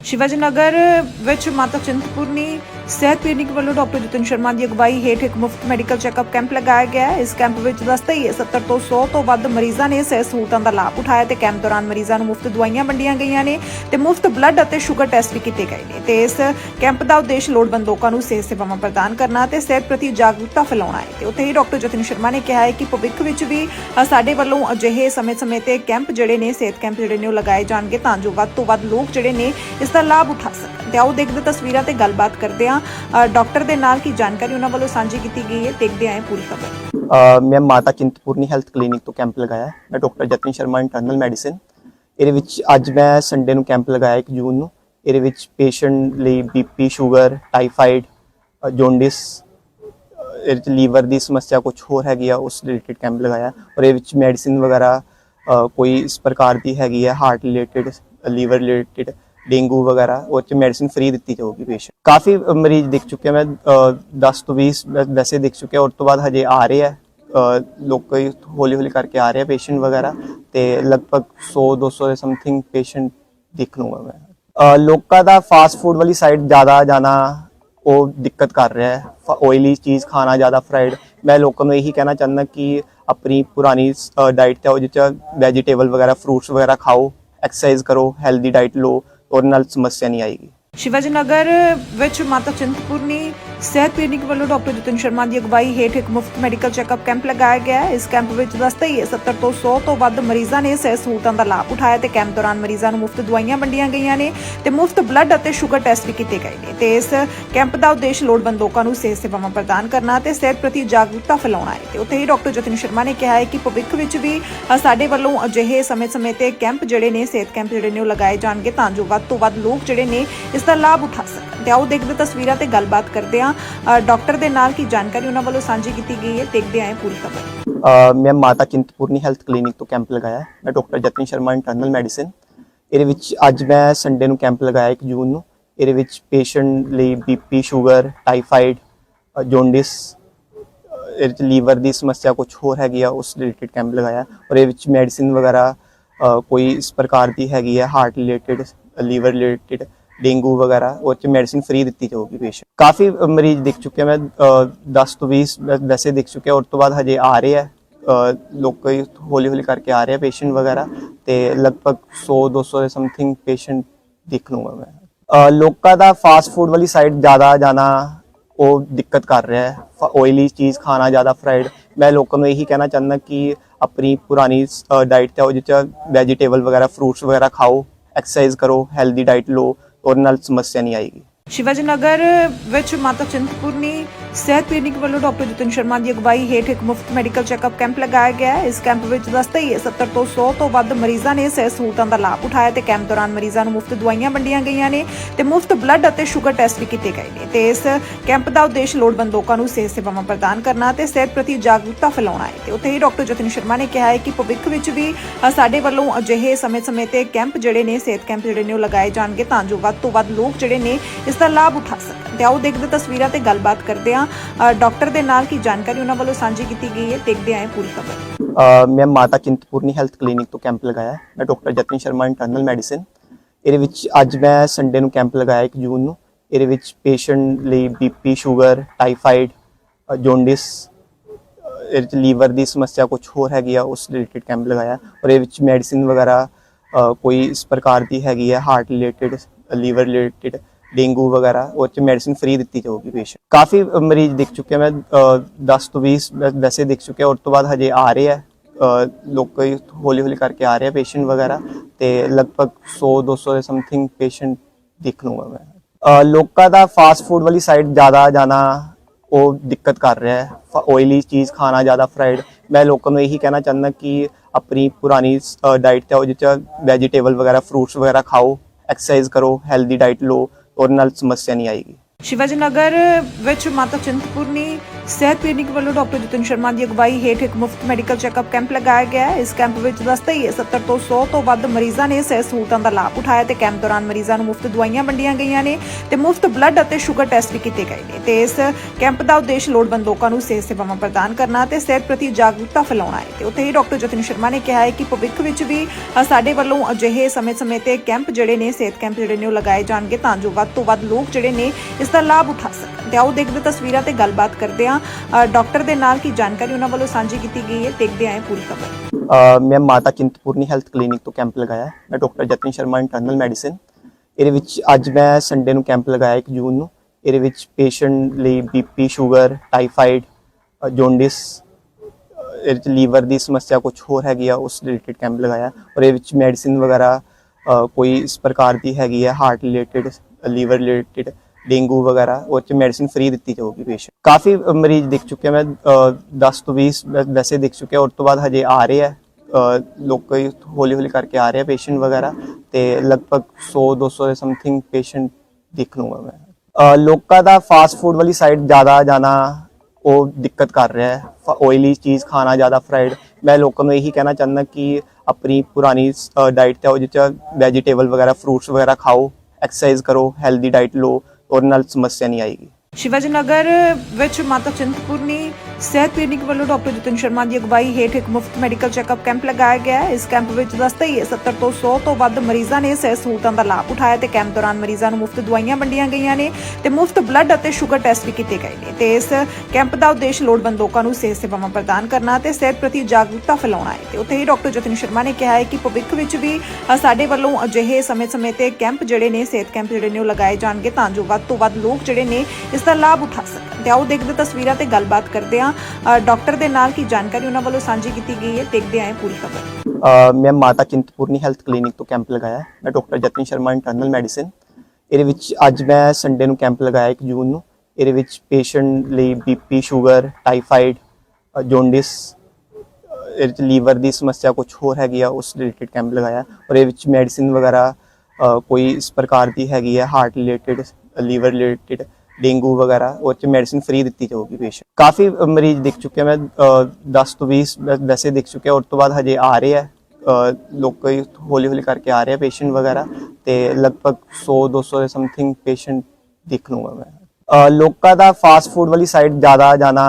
ਸ਼ਿਵਾਜੀ ਨਗਰ ਵਿੱਚ ਮਾਤਾ ਚਿੰਤਪੁਰਨੀ ਸਿਹਤ ਕਲੀਨਿਕ ਵੱਲੋਂ ਡਾਕਟਰ ਜਤਨ ਸ਼ਰਮਾ ਦੀ ਅਗਵਾਈ ਹੇਠ ਇੱਕ ਮੁਫਤ ਮੈਡੀਕਲ ਚੈੱਕਅਪ ਕੈਂਪ ਲਗਾਇਆ ਗਿਆ ਹੈ। ਇਸ ਕੈਂਪ ਵਿੱਚ ਦੱਸਦੇ ਹੀ 70 ਤੋਂ 100 ਤੋਂ ਵੱਧ ਮਰੀਜ਼ਾਂ ਨੇ ਸਿਹਤ ਸਹੂਲਤਾਂ ਦਾ ਲਾਭ ਉਠਾਇਆ ਤੇ ਕੈਂਪ ਦੌਰਾਨ ਮਰੀਜ਼ਾਂ ਨੂੰ ਮੁਫਤ ਦਵਾਈਆਂ ਵੰਡੀਆਂ ਗਈਆਂ ਨੇ ਤੇ ਮੁਫਤ ਬਲੱਡ ਅਤੇ ਸ਼ੂਗਰ ਟੈਸਟ ਵੀ ਕੀਤੇ ਗਏ ਨੇ ਤੇ ਇਸ ਕੈਂਪ ਦਾ ਉਦੇਸ਼ ਲੋੜਵੰਦ ਲੋਕਾਂ ਨੂੰ ਸਿਹਤ ਸੇਵਾਵਾਂ ਪ੍ਰਦਾਨ ਕਰਨਾ ਤੇ ਸਿਹਤ ਪ੍ਰਤੀ ਜਾਗਰੂਕਤਾ ਫੈਲਾਉਣਾ ਹੈ ਤੇ ਉੱਥੇ ਹੀ ਡਾਕਟਰ ਜਤਨ ਸ਼ਰਮਾ ਨੇ ਕਿਹਾ ਹੈ ਕਿ ਭਵਿੱਖ ਵਿੱਚ ਵੀ ਸਾਡੇ ਵੱਲੋਂ ਅਜਿਹੇ ਸਮੇਂ-ਸਮੇਂ ਤੇ ਕੈਂਪ ਜਿਹੜੇ ਨੇ, ਸਿਹਤ ਕੈਂਪ ਜਿਹੜੇ ਨੇ ਉਹ ਲਗਾਏ ਜਾਣਗੇ ਤਾਂ ਜੋ ਵੱਧ ਤੋਂ ਵੱਧ ਲੋਕ ਜਿਹੜੇ ਨੇ ਇਸ ਦਾ ਲਾਭ ਉਠਾ ਸਕਣ ਤੇ ਆਓ ਦੇਖਦੇ ਤਸਵੀਰਾਂ ਤੇ ਗੱਲਬਾਤ ਕਰਦੇ ਹਾਂ। ਡਾਕਟਰ ਦੇ ਨਾਲ ਕੀ ਜਾਣਕਾਰੀ ਉਹਨਾਂ ਵੱਲੋਂ ਸਾਂਝੀ ਕੀਤੀ ਗਈ ਹੈ, ਦੇਖਦੇ ਆਂ ਪੂਰੀ ਖਬਰ। ਮੈਂ ਮਾਤਾ ਚਿੰਤਪੁਰਨੀ ਹੈਲਥ ਕਲੀਨਿਕ ਤੋਂ ਕੈਂਪ ਲਗਾਇਆ। ਮੈਂ ਡਾਕਟਰ ਜਤਨ ਸ਼ਰਮਾ ਇੰਟਰਨਲ ਮੈਡੀਸਿਨ ਇਹਦੇ ਵਿੱਚ ਅੱਜ ਮੈਂ ਸੰਡੇ ਨੂੰ ਕੈਂਪ ਲਗਾਇਆ 1 ਜੂਨ ਨੂੰ। ਇਹਦੇ ਵਿੱਚ ਪੇਸ਼ੈਂਟ ਲਈ ਬੀਪੀ ਸ਼ੂਗਰ ਟਾਈਫਾਈਡ ਜੌਂਡਿਸ ਇਹਦੇ ਵਿੱਚ ਲੀਵਰ ਦੀ ਸਮੱਸਿਆ ਕੁਝ ਹੋਰ ਹੈਗੀ ਆ, ਉਸ ਰਿਲੇਟਡ ਕੈਂਪ ਲਗਾਇਆ। ਔਰ ਇਹ ਵਿੱਚ ਮੈਡੀਸਿਨ ਵਗੈਰਾ ਕੋਈ ਇਸ ਪ੍ਰਕਾਰ ਦੀ ਹੈਗੀ ਹੈ heart related liver related dengue ਵਗੈਰਾ ਉਹ ਚ ਮੈਡੀਸਿਨ ਫ੍ਰੀ ਦਿੱਤੀ ਜਾਊਗੀ ਪੇਸ਼ੈਂਟ ਕਾਫੀ ਮਰੀਜ਼ ਦਿਖ ਚੁੱਕੇ ਮੈਂ ਅ, 10 ਤੋਂ 20 ਵੈਸੇ ਦਿਖ ਚੁੱਕੇ ਔਰ ਤੋਂ ਬਾਅਦ ਹਜੇ ਆ ਰਹੇ ਆ। ਲੋਕ ਹੌਲੀ ਹੌਲੀ ਕਰਕੇ ਆ ਰਹੇ ਆ ਪੇਸ਼ੈਂਟ ਵਗੈਰਾ। ਤੇ ਲਗਭਗ 100 200 ਦੇ ਸਮਥਿੰਗ ਪੇਸ਼ੈਂਟ ਦੇਖ ਲੂੰਗਾ ਮੈਂ। ਲੋਕਾਂ ਦਾ ਫਾਸਟ ਫੂਡ ਵਾਲੀ ਸਾਈਡ ਜ਼ਿਆਦਾ ਜਾਣਾ ਉਹ ਦਿੱਕਤ ਕਰ ਰਿਹਾ ਹੈ। ਆਇਲੀ ਚੀਜ਼ ਖਾਣਾ ਜ਼ਿਆਦਾ ਫਰਾਈਡ ਮੈਂ ਲੋਕਾਂ ਨੂੰ ਇਹੀ ਕਹਿਣਾ ਚਾਹੁੰਦਾ ਕਿ ਆਪਣੀ ਪੁਰਾਣੀ ਡਾਈਟ ਤੇ ਉਹ ਜਿੱਚ ਵੈਜੀਟੇਬਲ ਵਗੈਰਾ ਫਰੂਟਸ ਵਗੈਰਾ ਖਾਓ। ਐਕਸਰਸਾਈਜ਼ ਕਰੋ ਹੈਲਦੀ ਡਾਈਟ ਲਓ। ਉਹਦੇ ਨਾਲ ਸਮੱਸਿਆ ਨਹੀਂ ਆਏਗੀ। ਸ਼ਿਵਾਜੀ ਨਗਰ ਵਿੱਚ ਮਾਤਾ ਚਿੰਤਪੁਰਨੀ ਸਿਹਤ ਕਲੀਨਿਕ ਵੱਲੋਂ ਡਾਕਟਰ ਜਤਨ ਸ਼ਰਮਾ ਦੀ ਅਗਵਾਈ ਹੇਠ ਇੱਕ ਮੁਫਤ ਮੈਡੀਕਲ ਚੈੱਕਅਪ ਕੈਂਪ ਲਗਾਇਆ ਗਿਆ ਹੈ। ਇਸ ਕੈਂਪ ਵਿੱਚ ਦੱਸਦੇ ਹੀ ਹੈ 70 ਤੋਂ 100 ਤੋਂ ਵੱਧ ਮਰੀਜ਼ਾਂ ਨੇ ਸਿਹਤ ਸਹੂਲਤਾਂ ਦਾ ਲਾਭ ਉਠਾਇਆ ਤੇ ਕੈਂਪ ਦੌਰਾਨ ਮਰੀਜ਼ਾਂ ਨੂੰ ਮੁਫਤ ਦਵਾਈਆਂ ਵੰਡੀਆਂ ਗਈਆਂ ਨੇ ਤੇ ਮੁਫਤ ਬਲੱਡ ਅਤੇ ਸ਼ੂਗਰ ਟੈਸਟ ਵੀ ਕੀਤੇ ਗਏ ਨੇ ਤੇ ਇਸ ਕੈਂਪ ਦਾ ਉਦੇਸ਼ ਲੋੜਵੰਦ ਲੋਕਾਂ ਨੂੰ ਸਿਹਤ ਸੇਵਾਵਾਂ ਪ੍ਰਦਾਨ ਕਰਨਾ ਤੇ ਸਿਹਤ ਪ੍ਰਤੀ ਜਾਗਰੂਕਤਾ ਫੈਲਾਉਣਾ ਹੈ। ਤੇ ਉੱਥੇ ਹੀ ਡਾਕਟਰ ਜਤਨ ਸ਼ਰਮਾ ਨੇ ਕਿਹਾ ਹੈ ਕਿ ਭਵਿੱਖ ਵਿੱਚ ਵੀ ਸਾਡੇ ਵੱਲੋਂ ਅਜਿਹੇ ਸਮੇਂ-ਸਮੇਂ ਤੇ ਕੈਂਪ ਜਿਹੜੇ ਨੇ, ਸਿਹਤ ਕੈਂਪ ਜਿਹੜੇ ਨੇ ਉਹ ਲਗਾਏ ਜਾਣਗੇ ਤਾਂ ਜੋ ਵੱਧ ਤੋਂ ਵੱਧ ਲੋਕ ਜਿਹੜੇ ਨੇ ਇਸ ਦਾ ਲਾਭ ਉਠਾ ਸਕਣ ਤੇ ਆਓ ਦੇਖਦੇ ਤਸਵੀਰਾਂ ਤੇ ਗੱਲਬਾਤ ਕਰਦੇ ਹਾਂ। ਡਾਕਟਰ ਦੇ ਨਾਲ ਕੀ ਜਾਣਕਾਰੀ ਉਹਨਾਂ ਵੱਲੋਂ ਸਾਂਝੀ ਕੀਤੀ ਗਈ ਹੈ, ਦੇਖਦੇ ਆਂ ਪੂਰੀ ਖਬਰ। ਮੈਂ ਮਾਤਾ ਚਿੰਤਪੁਰਨੀ ਹੈਲਥ ਕਲੀਨਿਕ ਤੋਂ ਕੈਂਪ ਲਗਾਇਆ। ਮੈਂ ਡਾਕਟਰ ਜਤਨ ਸ਼ਰਮਾ ਇੰਟਰਨਲ ਮੈਡੀਸਿਨ ਇਹਦੇ ਵਿੱਚ ਅੱਜ ਮੈਂ ਸੰਡੇ ਨੂੰ ਕੈਂਪ ਲਗਾਇਆ 1 ਜੂਨ ਨੂੰ। ਇਹਦੇ ਵਿੱਚ ਪੇਸ਼ੈਂਟ ਲਈ ਬੀਪੀ ਸ਼ੂਗਰ ਟਾਈਫਾਈਡ ਜੌਂਡਿਸ ਇਹਦੇ ਵਿੱਚ ਲੀਵਰ ਦੀ ਸਮੱਸਿਆ ਕੁਝ ਹੋਰ ਹੈਗੀ ਆ, ਉਸ ਰਿਲੇਟਡ ਕੈਂਪ ਲਗਾਇਆ। ਔਰ ਇਹਦੇ ਵਿੱਚ ਮੈਡੀਸਿਨ ਵਗੈਰਾ ਕੋਈ ਇਸ ਪ੍ਰਕਾਰ ਦੀ ਹੈਗੀ ਹੈ heart related liver related dengue ਵਗੈਰਾ ਉਹ ਚ ਮੈਡੀਸਿਨ ਫ੍ਰੀ ਦਿੱਤੀ ਜਾਊਗੀ ਪੇਸ਼ੈਂਟ ਕਾਫੀ ਮਰੀਜ਼ ਦੇਖ ਚੁੱਕੇ ਮੈਂ ਅ, 10 ਤੋਂ 20 ਵੈਸੇ ਦਿਖ ਚੁੱਕੇ ਔਰ ਤੋਂ ਬਾਅਦ ਹਜੇ ਆ ਰਹੇ ਆ। ਲੋਕ ਹੌਲੀ ਹੌਲੀ ਕਰਕੇ ਆ ਰਹੇ ਆ ਪੇਸ਼ੈਂਟ ਵਗੈਰਾ। ਤੇ ਲਗਭਗ 100 200 ਦੇ ਸਮਥਿੰਗ ਪੇਸ਼ੈਂਟ ਦੇਖ ਲੂੰਗਾ ਮੈਂ। ਲੋਕਾਂ ਦਾ ਫਾਸਟ ਫੂਡ ਵਾਲੀ ਸਾਈਡ ਜ਼ਿਆਦਾ ਜਾਣਾ ਉਹ ਦਿੱਕਤ ਕਰ ਰਿਹਾ ਹੈ। ਆਇਲੀ ਚੀਜ਼ ਖਾਣਾ ਜ਼ਿਆਦਾ ਫਰਾਈਡ ਮੈਂ ਲੋਕਾਂ ਨੂੰ ਇਹੀ ਕਹਿਣਾ ਚਾਹੁੰਦਾ ਕਿ ਆਪਣੀ ਪੁਰਾਣੀ ਡਾਈਟ ਤੇ ਉਹ ਜਿੱਚ ਵੈਜੀਟੇਬਲ ਵਗੈਰਾ ਫਰੂਟਸ ਵਗੈਰਾ ਖਾਓ ਐਕਸਰਸਾਈਜ਼ ਕਰੋ ਹੈਲਦੀ ਡਾਈਟ ਲਓ। ਉਹਦੇ ਨਾਲ ਸਮੱਸਿਆ ਨਹੀਂ ਆਏਗੀ ਸ਼ਿਵਾਜੀ ਨਗਰ ਵਿੱਚ ਮਾਤਾ ਚਿੰਤਪੁਰਨੀ ਸਿਹਤ ਕਲੀਨਿਕ ਵੱਲੋਂ ਡਾਕਟਰ ਜਤਨ ਸ਼ਰਮਾ ਦੀ ਅਗਵਾਈ ਹੇਠ ਇੱਕ ਮੁਫਤ ਮੈਡੀਕਲ ਚੈੱਕਅਪ ਕੈਂਪ ਲਗਾਇਆ ਗਿਆ ਹੈ। ਇਸ ਕੈਂਪ ਵਿੱਚ ਦੱਸਦੇ ਹੀ ਹੈ 70 ਤੋਂ 100 ਤੋਂ ਵੱਧ ਮਰੀਜ਼ਾਂ ਨੇ ਸਿਹਤ ਸਹੂਲਤਾਂ ਦਾ ਲਾਭ ਉਠਾਇਆ ਤੇ ਕੈਂਪ ਦੌਰਾਨ ਮਰੀਜ਼ਾਂ ਨੂੰ ਮੁਫਤ ਦਵਾਈਆਂ ਵੰਡੀਆਂ ਗਈਆਂ ਨੇ ਤੇ ਮੁਫਤ ਬਲੱਡ ਅਤੇ ਸ਼ੂਗਰ ਟੈਸਟ ਵੀ ਕੀਤੇ ਗਏ ਨੇ ਤੇ ਇਸ ਕੈਂਪ ਦਾ ਉਦੇਸ਼ ਲੋੜਵੰਦ ਲੋਕਾਂ ਨੂੰ ਸਿਹਤ ਸੇਵਾਵਾਂ ਪ੍ਰਦਾਨ ਕਰਨਾ ਤੇ ਸਿਹਤ ਪ੍ਰਤੀ ਜਾਗਰੂਕਤਾ ਫੈਲਾਉਣਾ ਹੈ ਤੇ ਉੱਥੇ ਹੀ ਡਾਕਟਰ ਜਤਨ ਸ਼ਰਮਾ ਨੇ ਕਿਹਾ ਹੈ ਕਿ ਭਵਿੱਖ ਵਿੱਚ ਵੀ ਸਾਡੇ ਵੱਲੋਂ ਅਜਿਹੇ ਸਮੇਂ-ਸਮੇਂ ਤੇ ਕੈਂਪ ਜਿਹੜੇ ਨੇ, ਸਿਹਤ ਕੈਂਪ ਜਿਹੜੇ ਨੇ ਉਹ ਲਗਾਏ ਜਾਣਗੇ ਤਾਂ ਜੋ ਵੱਧ ਤੋਂ ਵੱਧ ਲੋਕ ਜਿਹੜੇ ਨੇ ਇਸ ਦਾ ਲਾਭ ਉਠਾ ਸਕਣ। ਤੇ ਆਓ ਦੇਖਦੇ ਤਸਵੀਰਾਂ ਤੇ ਗੱਲਬਾਤ ਕਰਦੇ ਹਾਂ। ਡਾਕਟਰ ਦੇ ਨਾਲ ਕੀ ਜਾਣਕਾਰੀ ਉਹਨਾਂ ਵੱਲੋਂ ਸਾਂਝੀ ਕੀਤੀ ਗਈ ਹੈ, ਦੇਖਦੇ ਆਂ ਪੂਰੀ ਖਬਰ। ਮੈਂ ਮਾਤਾ ਚਿੰਤਪੁਰਨੀ ਹੈਲਥ ਕਲੀਨਿਕ ਤੋਂ ਕੈਂਪ ਲਗਾਇਆ ਮੈਂ ਡਾਕਟਰ ਜਤਨ ਸ਼ਰਮਾ ਇੰਟਰਨਲ ਮੈਡੀਸਿਨ ਇਹਦੇ ਵਿੱਚ ਅੱਜ ਮੈਂ ਸੰਡੇ ਨੂੰ ਕੈਂਪ ਲਗਾਇਆ 1 ਜੂਨ ਨੂੰ। ਇਹਦੇ ਵਿੱਚ ਪੇਸ਼ੈਂਟ ਲਈ ਬੀਪੀ ਸ਼ੂਗਰ ਟਾਈਫਾਈਡ ਜੌਂਡਿਸ ਇਹਦੇ ਲੀਵਰ ਦੀ ਸਮੱਸਿਆ ਕੁਝ ਹੋਰ ਹੈਗੀ ਆ, ਉਸ ਰਿਲੇਟਡ ਕੈਂਪ ਲਗਾਇਆ। ਔਰ ਇਹ ਵਿੱਚ ਮੈਡੀਸਿਨ ਵਗੈਰਾ ਕੋਈ ਇਸ ਪ੍ਰਕਾਰ ਦੀ ਹੈਗੀ ਹੈ heart related liver related dengue ਵਗੈਰਾ ਉਹ ਚ ਮੈਡੀਸਿਨ ਫ੍ਰੀ ਦਿੱਤੀ ਜਾਊਗੀ ਪੇਸ਼ੈਂਟ ਕਾਫੀ ਮਰੀਜ਼ ਦੇਖ ਚੁੱਕੇ ਮੈਂ ਅ, 10 ਤੋਂ 20 ਵੈਸੇ ਦਿਖ ਚੁੱਕੇ ਔਰ ਤੋਂ ਬਾਅਦ ਹਜੇ ਆ ਰਹੇ ਆ। ਲੋਕ ਹੌਲੀ ਹੌਲੀ ਕਰਕੇ ਆ ਰਹੇ ਆ ਪੇਸ਼ੈਂਟ ਵਗੈਰਾ। ਤੇ ਲਗਭਗ 100 200 ਦੇ ਸਮਥਿੰਗ ਪੇਸ਼ੈਂਟ ਦੇਖ ਲੂੰਗਾ ਮੈਂ। ਲੋਕਾਂ ਦਾ ਫਾਸਟ ਫੂਡ ਵਾਲੀ ਸਾਈਡ ਜ਼ਿਆਦਾ ਜਾਣਾ ਉਹ ਦਿੱਕਤ ਕਰ ਰਿਹਾ ਹੈ। ਆਇਲੀ ਚੀਜ਼ ਖਾਣਾ ਜ਼ਿਆਦਾ ਫਰਾਈਡ ਮੈਂ ਲੋਕਾਂ ਨੂੰ ਇਹੀ ਕਹਿਣਾ ਚਾਹੁੰਦਾ ਕਿ ਆਪਣੀ ਪੁਰਾਣੀ ਡਾਈਟ ਤੇ ਉਹ ਜਿੱਚ ਵੈਜੀਟੇਬਲ ਵਗੈਰਾ ਫਰੂਟਸ ਵਗੈਰਾ ਖਾਓ। ਐਕਸਰਸਾਈਜ਼ ਕਰੋ ਹੈਲਦੀ ਡਾਈਟ ਲਓ। ਉਹਦੇ ਨਾਲ ਸਮੱਸਿਆ ਨਹੀਂ ਆਏਗੀ ਸ਼ਿਵਾਜੀ ਨਗਰ ਵਿੱਚ ਮਾਤਾ ਚਿੰਤਪੁਰਨੀ ਸਿਹਤ ਕਲੀਨਿਕ ਵੱਲੋਂ ਡਾਕਟਰ ਜਤਨ ਸ਼ਰਮਾ ਦੀ ਅਗਵਾਈ ਹੇਠ ਇੱਕ ਮੁਫਤ ਮੈਡੀਕਲ ਚੈੱਕਅਪ ਕੈਂਪ ਲਗਾਇਆ ਗਿਆ ਹੈ। ਇਸ ਕੈਂਪ ਵਿੱਚ ਦੱਸਦੇ ਹੀ ਹੈ 70 ਤੋਂ 100 ਤੋਂ ਵੱਧ ਮਰੀਜ਼ਾਂ ਨੇ ਸਿਹਤ ਸਹੂਲਤਾਂ ਦਾ ਲਾਭ ਉਠਾਇਆ ਤੇ ਕੈਂਪ ਦੌਰਾਨ ਮਰੀਜ਼ਾਂ ਨੂੰ ਮੁਫਤ ਦਵਾਈਆਂ ਵੰਡੀਆਂ ਗਈਆਂ ਨੇ ਤੇ ਮੁਫਤ ਬਲੱਡ ਅਤੇ ਸ਼ੂਗਰ ਟੈਸਟ ਵੀ ਕੀਤੇ ਗਏ ਨੇ। ਤੇ ਇਸ ਕੈਂਪ ਦਾ ਉਦੇਸ਼ ਲੋੜਵੰਦ ਲੋਕਾਂ ਨੂੰ ਸਿਹਤ ਸੇਵਾਵਾਂ ਪ੍ਰਦਾਨ ਕਰਨਾ ਤੇ ਸਿਹਤ ਪ੍ਰਤੀ ਜਾਗਰੂਕਤਾ ਫੈਲਾਉਣਾ ਹੈ। ਤੇ ਉੱਥੇ ਹੀ ਡਾਕਟਰ ਜਤਨ ਸ਼ਰਮਾ ਨੇ ਕਿਹਾ ਹੈ ਕਿ ਭਵਿੱਖ ਵਿੱਚ ਵੀ ਸਾਡੇ ਵੱਲੋਂ ਅਜਿਹੇ ਸਮੇਂ-ਸਮੇਂ ਤੇ ਕੈਂਪ ਜਿਹੜੇ ਨੇ, ਸਿਹਤ ਕੈਂਪ ਜਿਹੜੇ ਨੇ ਉਹ ਲਗਾਏ ਜਾਣਗੇ ਤਾਂ ਜੋ ਵੱਧ ਤੋਂ ਵੱਧ ਲੋਕ ਜਿਹੜੇ ਨੇ ਇਸ ਦਾ ਲਾਭ ਉਠਾ ਸਕਣ। ਤੇ ਆਓ ਦੇਖਦੇ ਤਸਵੀਰਾਂ ਤੇ ਗੱਲਬਾਤ ਕਰਦੇ ਹਾਂ ਡਾਕਟਰ ਦੇ ਨਾਲ ਕੀ ਜਾਣਕਾਰੀ ਉਹਨਾਂ ਵੱਲੋਂ ਸਾਂਝੀ ਕੀਤੀ ਗਈ ਹੈ? ਦੇਖਦੇ ਹਾਂ ਪੂਰੀ ਖਬਰ। ਮੈਂ ਮਾਤਾ ਚਿੰਤਪੁਰਨੀ ਹੈਲਥ ਕਲੀਨਿਕ ਤੋਂ ਕੈਂਪ ਲਗਾਇਆ। ਹੈ। ਮੈਂ ਡਾਕਟਰ ਜਤਨ ਸ਼ਰਮਾ ਇੰਟਰਨਲ ਮੈਡੀਸਿਨ ਇਹਦੇ ਵਿੱਚ ਅੱਜ ਮੈਂ ਸੰਡੇ ਨੂੰ ਕੈਂਪ ਲਗਾਇਆ 1 ਜੂਨ ਨੂੰ। ਇਹਦੇ ਵਿੱਚ ਪੇਸ਼ੈਂਟ ਲਈ ਬੀਪੀ ਸ਼ੂਗਰ ਟਾਈਫਾਈਡ ਜੌਂਡਿਸ ਇਹਦੇ ਵਿੱਚ ਲੀਵਰ ਦੀ ਸਮੱਸਿਆ ਕੁਝ ਹੋਰ ਹੈਗੀ ਆ, ਉਸ ਰਿਲੇਟਡ ਕੈਂਪ ਲਗਾਇਆ। ਔਰ ਇਹਦੇ ਵਿੱਚ ਮੈਡੀਸਿਨ ਵਗੈਰਾ ਕੋਈ ਇਸ ਪ੍ਰਕਾਰ ਦੀ ਹੈਗੀ ਹੈ heart related liver related dengue ਵਗੈਰਾ ਉਹ ਚ ਮੈਡੀਸਿਨ ਫ੍ਰੀ ਦਿੱਤੀ ਜਾਊਗੀ ਪੇਸ਼ੈਂਟ ਕਾਫੀ ਮਰੀਜ਼ ਦੇਖ ਚੁੱਕੇ ਮੈਂ ਅ, 10 ਤੋਂ 20 ਵੈਸੇ ਦਿਖ ਚੁੱਕੇ ਔਰ ਤੋਂ ਬਾਅਦ ਹਜੇ ਆ ਰਹੇ ਆ। ਲੋਕ ਹੌਲੀ ਹੌਲੀ ਕਰਕੇ ਆ ਰਹੇ ਆ ਪੇਸ਼ੈਂਟ ਵਗੈਰਾ। ਤੇ ਲਗਭਗ 100 200 ਦੇ ਸਮਥਿੰਗ ਪੇਸ਼ੈਂਟ ਦੇਖ ਲੂੰਗਾ ਮੈਂ। ਲੋਕਾਂ ਦਾ ਫਾਸਟ ਫੂਡ ਵਾਲੀ ਸਾਈਡ ਜ਼ਿਆਦਾ ਜਾਣਾ ਉਹ ਦਿੱਕਤ ਕਰ ਰਿਹਾ ਹੈ। ਆਇਲੀ ਚੀਜ਼ ਖਾਣਾ ਜ਼ਿਆਦਾ ਫਰਾਈਡ ਮੈਂ ਲੋਕਾਂ ਨੂੰ ਇਹੀ ਕਹਿਣਾ ਚਾਹੁੰਦਾ ਕਿ ਆਪਣੀ ਪੁਰਾਣੀ ਡਾਈਟ ਤੇ ਉਹ ਜਿੱਚ ਵੈਜੀਟੇਬਲ ਵਗੈਰਾ ਫਰੂਟਸ ਵਗੈਰਾ ਖਾਓ ਐਕਸਰਸਾਈਜ਼ ਕਰੋ ਹੈਲਦੀ ਡਾਈਟ ਲਓ। ਉਹਦੇ ਨਾਲ ਸਮੱਸਿਆ ਨਹੀਂ ਆਏਗੀ ਸ਼ਿਵਾਜੀ ਨਗਰ ਵਿੱਚ ਮਾਤਾ ਚਿੰਤਪੁਰਨੀ ਸਿਹਤ ਕਲੀਨਿਕ ਵੱਲੋਂ ਡਾਕਟਰ ਜਤਨ ਸ਼ਰਮਾ ਦੀ ਅਗਵਾਈ ਹੇਠ ਇੱਕ ਮੁਫਤ ਮੈਡੀਕਲ ਚੈੱਕਅਪ ਕੈਂਪ ਲਗਾਇਆ ਗਿਆ ਹੈ। ਇਸ ਕੈਂਪ ਵਿੱਚ ਦੱਸਦਾ ਹੀ 70 ਤੋਂ 100 ਤੋਂ ਵੱਧ ਮਰੀਜ਼ਾਂ ਨੇ ਸਿਹਤ ਸਹੂਲਤਾਂ ਦਾ ਲਾਭ ਉਠਾਇਆ ਤੇ ਕੈਂਪ ਦੌਰਾਨ ਮਰੀਜ਼ਾਂ ਨੂੰ ਮੁਫਤ ਦਵਾਈਆਂ ਵੰਡੀਆਂ ਗਈਆਂ ਨੇ ਤੇ ਮੁਫਤ ਬਲੱਡ ਅਤੇ ਸ਼ੂਗਰ ਟੈਸਟ ਵੀ ਕੀਤੇ ਗਏ ਨੇ। ਤੇ ਇਸ ਕੈਂਪ ਦਾ ਉਦੇਸ਼ ਲੋੜਵੰਦ ਲੋਕਾਂ ਨੂੰ ਸਿਹਤ ਸੇਵਾਵਾਂ ਪ੍ਰਦਾਨ ਕਰਨਾ ਤੇ ਸਿਹਤ ਪ੍ਰਤੀ ਜਾਗਰੂਕਤਾ ਫੈਲਾਉਣਾ ਹੈ। ਤੇ ਉੱਥੇ ਹੀ ਡਾਕਟਰ ਜਤਨ ਸ਼ਰਮਾ ਨੇ ਕਿਹਾ ਹੈ ਕਿ ਭਵਿੱਖ ਵਿੱਚ ਵੀ ਸਾਡੇ ਵੱਲੋਂ ਅਜਿਹੇ ਸਮੇਂ-ਸਮੇਂ ਤੇ ਕੈਂਪ ਜਿਹੜੇ ਨੇ, ਸਿਹਤ ਕੈਂਪ ਜਿਹੜੇ ਨੇ ਉਹ ਲਗਾਏ ਜਾਣਗੇ ਤਾਂ ਜੋ ਵੱਧ ਤੋਂ ਵੱਧ ਲੋਕ ਜਿਹੜੇ ਨੇ ਇਸ ਦਾ ਲਾਭ ਉਠਾ ਸਕਣ। ਤੇ ਆਓ ਦੇਖਦੇ ਤਸਵੀਰਾਂ ਤੇ ਗੱਲਬਾਤ ਕਰਦੇ ਹਾਂ। ਡਾਕਟਰ ਦੇ ਨਾਲ ਕੀ ਜਾਣਕਾਰੀ ਉਹਨਾਂ ਵੱਲੋਂ ਸਾਂਝੀ ਕੀਤੀ ਗਈ ਹੈ, ਦੇਖਦੇ ਹਾਂ ਪੂਰੀ ਖਬਰ। ਮੈਂ ਮਾਤਾ ਚਿੰਤਪੁਰਨੀ ਹੈਲਥ ਕਲੀਨਿਕ ਤੋਂ ਕੈਂਪ ਲਗਾਇਆ। ਮੈਂ ਡਾਕਟਰ ਜਤਨ ਸ਼ਰਮਾ ਇੰਟਰਨਲ ਮੈਡੀਸਿਨ ਇਹਦੇ ਵਿੱਚ ਅੱਜ ਮੈਂ ਸੰਡੇ ਨੂੰ ਕੈਂਪ ਲਗਾਇਆ 1 ਜੂਨ ਨੂੰ। ਇਹਦੇ ਵਿੱਚ ਪੇਸ਼ੈਂਟ ਲਈ ਬੀਪੀ ਸ਼ੂਗਰ ਟਾਈਫਾਈਡ ਜੌਂਡਿਸ ਇਹਦੇ ਵਿੱਚ ਲੀਵਰ ਦੀ ਸਮੱਸਿਆ ਕੁਝ ਹੋਰ ਹੈਗੀ ਆ, ਉਸ ਰਿਲੇਟਡ ਕੈਂਪ ਲਗਾਇਆ। ਔਰ ਇਹਦੇ ਵਿੱਚ ਮੈਡੀਸਿਨ ਵਗੈਰਾ ਕੋਈ ਇਸ ਪ੍ਰਕਾਰ ਦੀ ਹੈਗੀ ਹੈ heart related liver related dengue ਵਗੈਰਾ ਉਹ ਚ ਮੈਡੀਸਿਨ ਫ੍ਰੀ ਦਿੱਤੀ ਜਾਊਗੀ ਪੇਸ਼ੈਂਟ ਕਾਫੀ ਮਰੀਜ਼ ਦੇਖ ਚੁੱਕੇ ਮੈਂ ਅ, 10 ਤੋਂ 20 ਵੈਸੇ ਦਿਖ ਚੁੱਕੇ ਔਰ ਤੋਂ ਬਾਅਦ ਹਜੇ ਆ ਰਹੇ ਆ। ਲੋਕ ਹੌਲੀ ਹੌਲੀ ਕਰਕੇ ਆ ਰਹੇ ਆ ਪੇਸ਼ੈਂਟ ਵਗੈਰਾ। ਤੇ ਲਗਭਗ 100 200 ਦੇ ਸਮਥਿੰਗ ਪੇਸ਼ੈਂਟ ਦੇਖ ਲੂੰਗਾ ਮੈਂ। ਲੋਕਾਂ ਦਾ ਫਾਸਟ ਫੂਡ ਵਾਲੀ ਸਾਈਡ ਜ਼ਿਆਦਾ ਜਾਣਾ